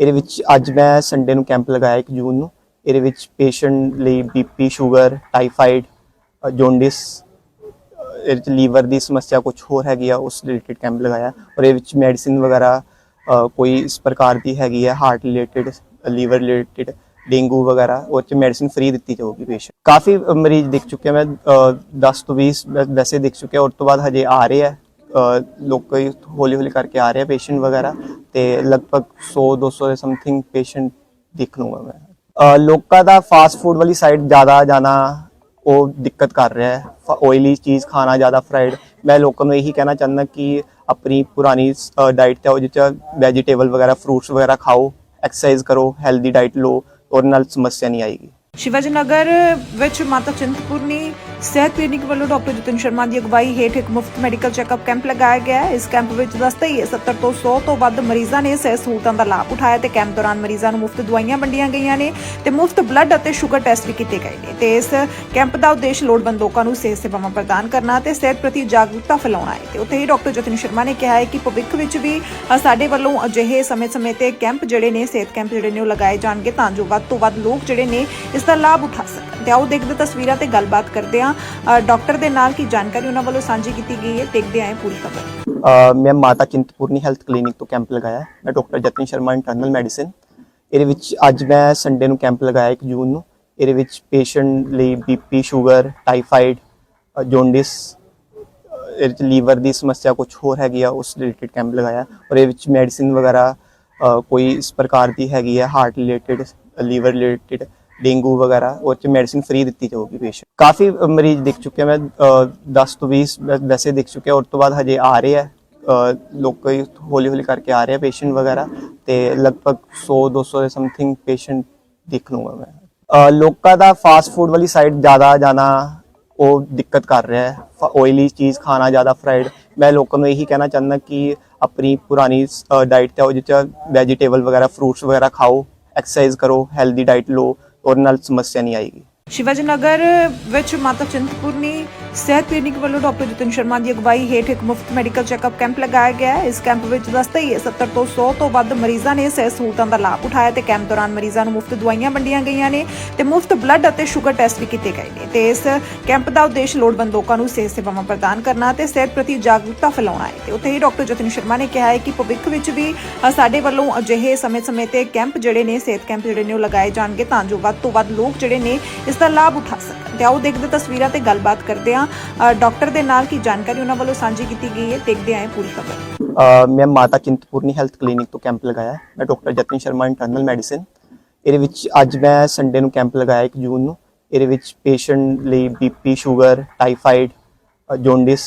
ਇਹਦੇ ਵਿੱਚ ਅੱਜ ਮੈਂ ਸੰਡੇ ਨੂੰ ਕੈਂਪ ਲਗਾਇਆ 1 ਜੂਨ ਨੂੰ। ਇਹਦੇ ਵਿੱਚ ਪੇਸ਼ੈਂਟ ਲਈ ਬੀਪੀ ਸ਼ੂਗਰ ਟਾਈਫਾਈਡ ਜੌਂਡਿਸ ਇਹਦੇ ਚ ਲੀਵਰ ਦੀ ਸਮੱਸਿਆ ਕੁਝ ਹੋਰ ਹੈਗੀ ਆ ਉਸ ਰਿਲੇਟਡ ਕੈਂਪ ਲਗਾਇਆ। ਔਰ ਇਹਦੇ ਵਿੱਚ ਮੈਡੀਸਿਨ ਵਗੈਰਾ ਕੋਈ ਇਸ ਪ੍ਰਕਾਰ ਦੀ ਹੈਗੀ ਹੈ heart related liver related dengue ਵਗੈਰਾ ਉਹ ਚ ਮੈਡੀਸਿਨ ਫ੍ਰੀ ਦਿੱਤੀ ਜਾਊਗੀ ਪੇਸ਼ੈਂਟ ਕਾਫੀ ਮਰੀਜ਼ ਦਿਖ ਚੁੱਕੇ ਮੈਂ ਅ, 10 ਤੋਂ 20 ਵੈਸੇ ਦਿਖ ਚੁੱਕੇ ਹਾਂ ਤੋਂ ਬਾਅਦ ਹਜੇ ਆ ਰਹੇ ਆ। ਲੋਕ ਹੌਲੀ ਹੌਲੀ ਕਰਕੇ ਆ ਰਹੇ ਆ ਪੇਸ਼ੈਂਟ ਵਗੈਰਾ ਤੇ ਲਗਭਗ 100 200 ਦੇ ਸਮਥਿੰਗ ਪੇਸ਼ੈਂਟ ਦੇਖ ਲੂੰਗਾ ਮੈਂ। ਲੋਕਾਂ ਦਾ ਫਾਸਟ ਫੂਡ ਵਾਲੀ ਸਾਈਡ ਜ਼ਿਆਦਾ ਜਾਣਾ ਉਹ ਦਿੱਕਤ ਕਰ ਰਿਹਾ ਹੈ। ਆਇਲੀ ਚੀਜ਼ ਖਾਣਾ ਜ਼ਿਆਦਾ ਫਰਾਈਡ ਮੈਂ ਲੋਕਾਂ ਨੂੰ ਇਹੀ ਕਹਿਣਾ ਚਾਹੁੰਦਾ ਕਿ ਆਪਣੀ ਪੁਰਾਣੀ ਡਾਈਟ ਤੇ ਉਹ ਜਿੱਚ ਵੈਜੀਟੇਬਲ ਵਗੈਰਾ ਫਰੂਟਸ ਵਗੈਰਾ ਖਾਓ ਐਕਸਰਸਾਈਜ਼ ਕਰੋ ਹੈਲਦੀ ਡਾਈਟ ਲਓ। ਉਹਦੇ ਨਾਲ ਸਮੱਸਿਆ ਨਹੀਂ ਆਏਗੀ। ਸ਼ਿਵਾਜੀ ਨਗਰ ਵਿੱਚ ਮਾਤਾ ਚਿੰਤਪੁਰਨੀ ਸਿਹਤ ਕਲੀਨਿਕ ਵੱਲੋਂ ਡਾਕਟਰ ਜਤਨ ਸ਼ਰਮਾ ਦੀ ਅਗਵਾਈ ਹੇਠ ਇੱਕ ਮੁਫਤ ਮੈਡੀਕਲ ਚੈੱਕਅਪ ਕੈਂਪ ਲਗਾਇਆ ਗਿਆ ਹੈ। ਇਸ ਕੈਂਪ ਵਿੱਚ ਦੱਸਦਾ ਹੀ ਹੈ 70 ਤੋਂ 100 ਤੋਂ ਵੱਧ ਮਰੀਜ਼ਾਂ ਨੇ ਸਿਹਤ ਸਹੂਲਤਾਂ ਦਾ ਲਾਭ ਉਠਾਇਆ ਤੇ ਕੈਂਪ ਦੌਰਾਨ ਮਰੀਜ਼ਾਂ ਨੂੰ ਮੁਫਤ ਦਵਾਈਆਂ ਵੰਡੀਆਂ ਗਈਆਂ ਨੇ ਤੇ ਮੁਫਤ ਬਲੱਡ ਅਤੇ ਸ਼ੂਗਰ ਟੈਸਟ ਵੀ ਕੀਤੇ ਗਏ ਨੇ। ਤੇ ਇਸ ਕੈਂਪ ਦਾ ਉਦੇਸ਼ ਲੋੜਵੰਦ ਲੋਕਾਂ ਨੂੰ ਸਿਹਤ ਸੇਵਾਵਾਂ ਪ੍ਰਦਾਨ ਕਰਨਾ ਤੇ ਸਿਹਤ ਪ੍ਰਤੀ ਜਾਗਰੂਕਤਾ ਫੈਲਾਉਣਾ ਹੈ। ਤੇ ਉੱਥੇ ਹੀ ਡਾਕਟਰ ਜਤਨ ਸ਼ਰਮਾ ਨੇ ਕਿਹਾ ਹੈ ਕਿ ਭਵਿੱਖ ਵਿੱਚ ਵੀ ਸਾਡੇ ਵੱਲੋਂ ਅਜਿਹੇ ਸਮੇਂ-ਸਮੇਂ ਤੇ ਕੈਂਪ ਜਿਹੜੇ ਨੇ, ਸਿਹਤ ਕੈਂਪ ਜਿਹੜੇ ਨੇ ਉਹ ਲਗਾਏ ਜਾਣਗੇ ਤਾਂ ਜੋ ਵੱਧ ਤੋਂ ਵੱਧ ਲੋਕ ਜਿਹੜੇ ਨੇ ਇਸ ਦਾ ਲਾਭ ਉਠਾ ਸਕਣ। ਤੇ ਆਓ ਦੇਖਦੇ ਤਸਵੀਰਾਂ ਤੇ ਗੱਲਬਾਤ ਕਰਦੇ ਹਾਂ ਅ, ਡਾਕਟਰ ਦੇ ਨਾਲ ਕੀ ਜਾਣਕਾਰੀ ਉਹਨਾਂ ਵੱਲੋਂ ਸਾਂਝੀ ਕੀਤੀ ਗਈ ਹੈ ਦੇਖਦੇ ਆਏ ਪੂਰੀ ਖਬਰ। ਮੈਂ ਮਾਤਾ ਚਿੰਤਪੁਰਨੀ ਹੈਲਥ ਕਲੀਨਿਕ ਤੋਂ ਕੈਂਪ ਲਗਾਇਆ। ਮੈਂ ਡਾਕਟਰ ਜਤਨ ਸ਼ਰਮਾ ਇੰਟਰਨਲ ਮੈਡੀਸਿਨ ਇਹਦੇ ਵਿੱਚ ਅੱਜ ਮੈਂ ਸੰਡੇ ਨੂੰ ਕੈਂਪ ਲਗਾਇਆ 1 ਜੂਨ ਨੂੰ। ਇਹਦੇ ਵਿੱਚ ਪੇਸ਼ੈਂਟ ਲਈ ਬੀਪੀ ਸ਼ੂਗਰ ਟਾਈਫਾਈਡ ਜੌਂਡਿਸ ਇਹਦੇ ਲੀਵਰ ਦੀ ਸਮੱਸਿਆ ਕੁਝ ਹੋਰ ਹੈਗੀ ਆ ਉਸ ਰਿਲੇਟਡ ਕੈਂਪ ਲਗਾਇਆ। ਔਰ ਇਹ ਵਿੱਚ ਮੈਡੀਸਿਨ ਵਗੈਰਾ ਕੋਈ ਇਸ ਪ੍ਰਕਾਰ ਦੀ ਹੈਗੀ ਹੈ heart related liver related dengue ਵਗੈਰਾ ਉਹ ਚ ਮੈਡੀਸਿਨ ਫ੍ਰੀ ਦਿੱਤੀ ਜਾਊਗੀ ਪੇਸ਼ੈਂਟ ਕਾਫੀ ਮਰੀਜ਼ ਦੇਖ ਚੁੱਕੇ ਮੈਂ ਅ, 10 ਤੋਂ 20 ਵੈਸੇ ਦੇਖ ਚੁੱਕੇ ਹਾਂ ਤੋਂ ਬਾਅਦ ਹਜੇ ਆ ਰਹੇ ਆ। ਅ, ਲੋਕ ਹੌਲੀ ਹੌਲੀ ਕਰਕੇ ਆ ਰਹੇ ਆ ਪੇਸ਼ੈਂਟ ਵਗੈਰਾ। ਤੇ ਲਗਭਗ 100 200 ਦੇ ਸਮਥਿੰਗ ਪੇਸ਼ੈਂਟ ਦੇਖ ਲੂੰਗਾ ਮੈਂ। ਲੋਕਾਂ ਦਾ ਫਾਸਟ ਫੂਡ ਵਾਲੀ ਸਾਈਡ ਜ਼ਿਆਦਾ ਜਾਣਾ ਉਹ ਦਿੱਕਤ ਕਰ ਰਿਹਾ ਹੈ। ਆਇਲੀ ਚੀਜ਼ ਖਾਣਾ ਜ਼ਿਆਦਾ ਫਰਾਈਡ ਮੈਂ ਲੋਕਾਂ ਨੂੰ ਇਹੀ ਕਹਿਣਾ ਚਾਹੁੰਦਾ ਕਿ ਆਪਣੀ ਪੁਰਾਣੀ ਡਾਈਟ ਤੇ ਉਹ ਜਿੱਚ ਵੈਜੀਟੇਬਲ ਵਗੈਰਾ ਫਰੂਟਸ ਵਗੈਰਾ ਖਾਓ ਐਕਸਰਸਾਈਜ਼ ਕਰੋ ਹੈਲਦੀ ਡਾਈਟ ਲਓ। ਉਹਦੇ ਨਾਲ ਸਮੱਸਿਆ ਨਹੀਂ ਆਏਗੀ ਸ਼ਿਵਾਜੀ ਨਗਰ ਵਿੱਚ ਮਾਤਾ ਚਿੰਤਪੁਰਨੀ ਸਿਹਤ ਕਲੀਨਿਕ ਵੱਲੋਂ ਡਾਕਟਰ ਜਤਨ ਸ਼ਰਮਾ ਦੀ ਅਗਵਾਈ ਹੇਠ ਇੱਕ ਮੁਫਤ ਮੈਡੀਕਲ ਚੈੱਕਅਪ ਕੈਂਪ ਲਗਾਇਆ ਗਿਆ ਹੈ। ਇਸ ਕੈਂਪ ਵਿੱਚ ਦੱਸਦਾ ਹੀ 70 ਤੋਂ 100 ਤੋਂ ਵੱਧ ਮਰੀਜ਼ਾਂ ਨੇ ਸਿਹਤ ਸਹੂਲਤਾਂ ਦਾ ਲਾਭ ਉਠਾਇਆ ਤੇ ਕੈਂਪ ਦੌਰਾਨ ਮਰੀਜ਼ਾਂ ਨੂੰ ਮੁਫਤ ਦਵਾਈਆਂ ਵੰਡੀਆਂ ਗਈਆਂ ਨੇ ਤੇ ਮੁਫਤ ਬਲੱਡ ਅਤੇ ਸ਼ੂਗਰ ਟੈਸਟ ਵੀ ਕੀਤੇ ਗਏ ਨੇ ਤੇ ਇਸ ਕੈਂਪ ਦਾ ਉਦੇਸ਼ ਲੋੜਵੰਦ ਲੋਕਾਂ ਨੂੰ ਸਿਹਤ ਸੇਵਾਵਾਂ ਪ੍ਰਦਾਨ ਕਰਨਾ ਤੇ ਸਿਹਤ ਪ੍ਰਤੀ ਜਾਗਰੂਕਤਾ ਫੈਲਾਉਣਾ ਹੈ। ਤੇ ਉੱਥੇ ਹੀ ਡਾਕਟਰ ਜਤਨ ਸ਼ਰਮਾ ਨੇ ਕਿਹਾ ਹੈ ਕਿ ਭਵਿੱਖ ਵਿੱਚ ਵੀ ਸਾਡੇ ਵੱਲੋਂ ਅਜਿਹੇ ਸਮੇਂ-ਸਮੇਂ ਤੇ ਕੈਂਪ ਜਿਹੜੇ ਨੇ, ਸਿਹਤ ਕੈਂਪ ਜਿਹੜੇ ਨੇ ਉਹ ਲਗਾਏ ਜਾਣਗੇ ਤਾਂ ਜੋ ਵੱਧ ਤੋਂ ਵੱਧ ਲੋਕ ਜਿਹੜੇ ਨੇ ਇਸ ਦਾ ਲਾਭ ਉਠਾ ਸਕਣ। ਤੇ ਆਓ ਦੇਖਦੇ ਤਸਵੀਰਾਂ ਤੇ ਗੱਲਬਾਤ ਕਰਦੇ ਹਾਂ। ਡਾਕਟਰ ਦੇ ਨਾਲ ਕੀ ਜਾਣਕਾਰੀ ਉਹਨਾਂ ਵੱਲੋਂ ਸਾਂਝੀ ਕੀਤੀ ਗਈ ਹੈ, ਦੇਖਦੇ ਆਏ ਪੂਰੀ ਖਬਰ। ਮੈਂ ਮਾਤਾ ਚਿੰਤਪੁਰਨੀ ਹੈਲਥ ਕਲੀਨਿਕ ਤੋਂ ਕੈਂਪ ਲਗਾਇਆ। ਮੈਂ ਡਾਕਟਰ ਜਤਨ ਸ਼ਰਮਾ ਇੰਟਰਨਲ ਮੈਡੀਸਿਨ ਇਹਦੇ ਵਿੱਚ ਅੱਜ ਮੈਂ ਸੰਡੇ ਨੂੰ ਕੈਂਪ ਲਗਾਇਆ 1 ਜੂਨ ਨੂੰ। ਇਹਦੇ ਵਿੱਚ ਪੇਸ਼ੈਂਟ ਲਈ ਬੀਪੀ ਸ਼ੂਗਰ ਟਾਈਫਾਈਡ ਜੌਂਡਿਸ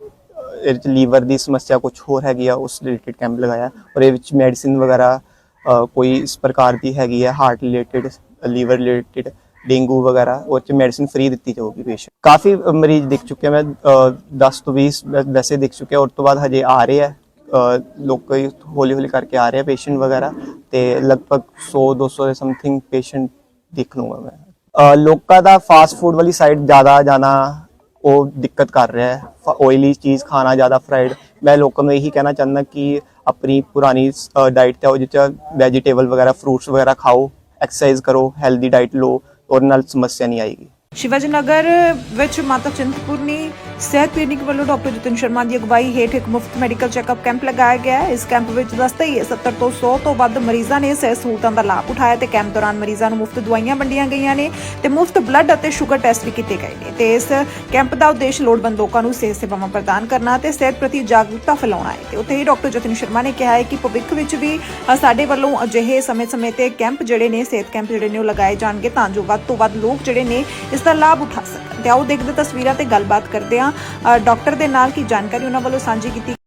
ਇਹਦੇ ਵਿੱਚ ਲੀਵਰ ਦੀ ਸਮੱਸਿਆ ਕੁਝ ਹੋਰ ਹੈਗੀ ਆ, ਉਸ ਰਿਲੇਟਡ ਕੈਂਪ ਲਗਾਇਆ। ਔਰ ਇਹ ਵਿੱਚ ਮੈਡੀਸਿਨ ਵਗੈਰਾ ਕੋਈ ਇਸ ਪ੍ਰਕਾਰ ਦੀ ਹੈਗੀ ਹੈ heart related liver related dengue ਵਗੈਰਾ ਉਹ ਚ ਮੈਡੀਸਿਨ ਫ੍ਰੀ ਦਿੱਤੀ ਜਾਊਗੀ ਪੇਸ਼ੈਂਟ ਕਾਫੀ ਮਰੀਜ਼ ਦੇਖ ਚੁੱਕੇ ਮੈਂ ਅ, 10 ਤੋਂ 20 ਵੈਸੇ ਦਿਖ ਚੁੱਕੇ ਹਾਂ ਤੋਂ ਬਾਅਦ ਹਜੇ ਆ ਰਹੇ ਆ। ਅ, ਲੋਕ ਹੌਲੀ ਹੌਲੀ ਕਰਕੇ ਆ ਰਹੇ ਆ ਪੇਸ਼ੈਂਟ ਵਗੈਰਾ ਤੇ ਲਗਭਗ 100 200 ਦੇ ਸਮਥਿੰਗ ਪੇਸ਼ੈਂਟ ਦੇਖ ਲੂੰਗਾ ਮੈਂ। ਲੋਕਾਂ ਦਾ ਫਾਸਟ ਫੂਡ ਵਾਲੀ ਸਾਈਡ ਜ਼ਿਆਦਾ ਜਾਣਾ ਉਹ ਦਿੱਕਤ ਕਰ ਰਿਹਾ ਹੈ। ਆਇਲੀ ਚੀਜ਼ ਖਾਣਾ ਜ਼ਿਆਦਾ ਫਰਾਈਡ ਮੈਂ ਲੋਕਾਂ ਨੂੰ ਇਹੀ ਕਹਿਣਾ ਚਾਹੁੰਦਾ ਕਿ ਆਪਣੀ ਪੁਰਾਣੀ ਡਾਈਟ ਤੇ ਉਹ ਜਿੱਚ ਵੈਜੀਟੇਬਲ ਵਗੈਰਾ ਫਰੂਟਸ ਵਗੈਰਾ ਖਾਓ ਐਕਸਰਸਾਈਜ਼ ਕਰੋ ਹੈਲਦੀ ਡਾਈਟ ਲਓ। ਉਹਦੇ ਨਾਲ ਸਮੱਸਿਆ ਨਹੀਂ ਆਏਗੀ ਸ਼ਿਵਾਜੀ ਨਗਰ ਵਿੱਚ ਮਾਤਾ ਚਿੰਤਪੁਰਨੀ ਸਿਹਤ ਕਲੀਨਿਕ ਵੱਲੋਂ ਡਾਕਟਰ ਜਤਨ ਸ਼ਰਮਾ ਦੀ ਅਗਵਾਈ ਹੇਠ ਇੱਕ ਮੁਫਤ ਮੈਡੀਕਲ ਚੈੱਕਅਪ ਕੈਂਪ ਲਗਾਇਆ ਗਿਆ ਹੈ। ਇਸ ਕੈਂਪ ਵਿੱਚ ਦੱਸਦਾ ਹੀ 70 ਤੋਂ 100 ਤੋਂ ਵੱਧ ਮਰੀਜ਼ਾਂ ਨੇ ਸਿਹਤ ਸਹੂਲਤਾਂ ਦਾ ਲਾਭ ਉਠਾਇਆ ਤੇ ਕੈਂਪ ਦੌਰਾਨ ਮਰੀਜ਼ਾਂ ਨੂੰ ਮੁਫਤ ਦਵਾਈਆਂ ਵੰਡੀਆਂ ਗਈਆਂ ਨੇ ਤੇ ਮੁਫਤ ਬਲੱਡ ਅਤੇ ਸ਼ੂਗਰ ਟੈਸਟ ਵੀ ਕੀਤੇ ਗਏ ਨੇ ਤੇ ਇਸ ਕੈਂਪ ਦਾ ਉਦੇਸ਼ ਲੋੜਵੰਦ ਲੋਕਾਂ ਨੂੰ ਸਿਹਤ ਸੇਵਾਵਾਂ ਪ੍ਰਦਾਨ ਕਰਨਾ ਤੇ ਸਿਹਤ ਪ੍ਰਤੀ ਜਾਗਰੂਕਤਾ ਫੈਲਾਉਣਾ ਹੈ ਤੇ ਉੱਥੇ ਹੀ ਡਾਕਟਰ ਜਤਨ ਸ਼ਰਮਾ ਨੇ ਕਿਹਾ ਹੈ ਕਿ ਭਵਿੱਖ ਵਿੱਚ ਵੀ ਸਾਡੇ ਵੱਲੋਂ ਅਜਿਹੇ ਸਮੇਂ-ਸਮੇਂ ਤੇ ਕੈਂਪ ਜਿਹੜੇ ਨੇ, ਸਿਹਤ ਕੈਂਪ ਜਿਹੜੇ ਨੇ ਉਹ ਲਗਾਏ ਜਾਣਗੇ ਤਾਂ ਜੋ ਵੱਧ ਤੋਂ ਵੱਧ ਲੋਕ ਜਿਹੜੇ ਨੇ ਇਸ ਦਾ ਲਾਭ ਉਠਾ ਸਕਣ ਤੇ ਆਓ ਦੇਖਦੇ ਤਸਵੀਰਾਂ ਤੇ ਗੱਲਬਾਤ ਕਰਦੇ ਹਾਂ। ਡਾਕਟਰ ਦੇ ਨਾਲ ਕੀ ਜਾਣਕਾਰੀ ਉਹਨਾਂ ਵੱਲੋਂ ਸਾਂਝੀ ਕੀਤੀ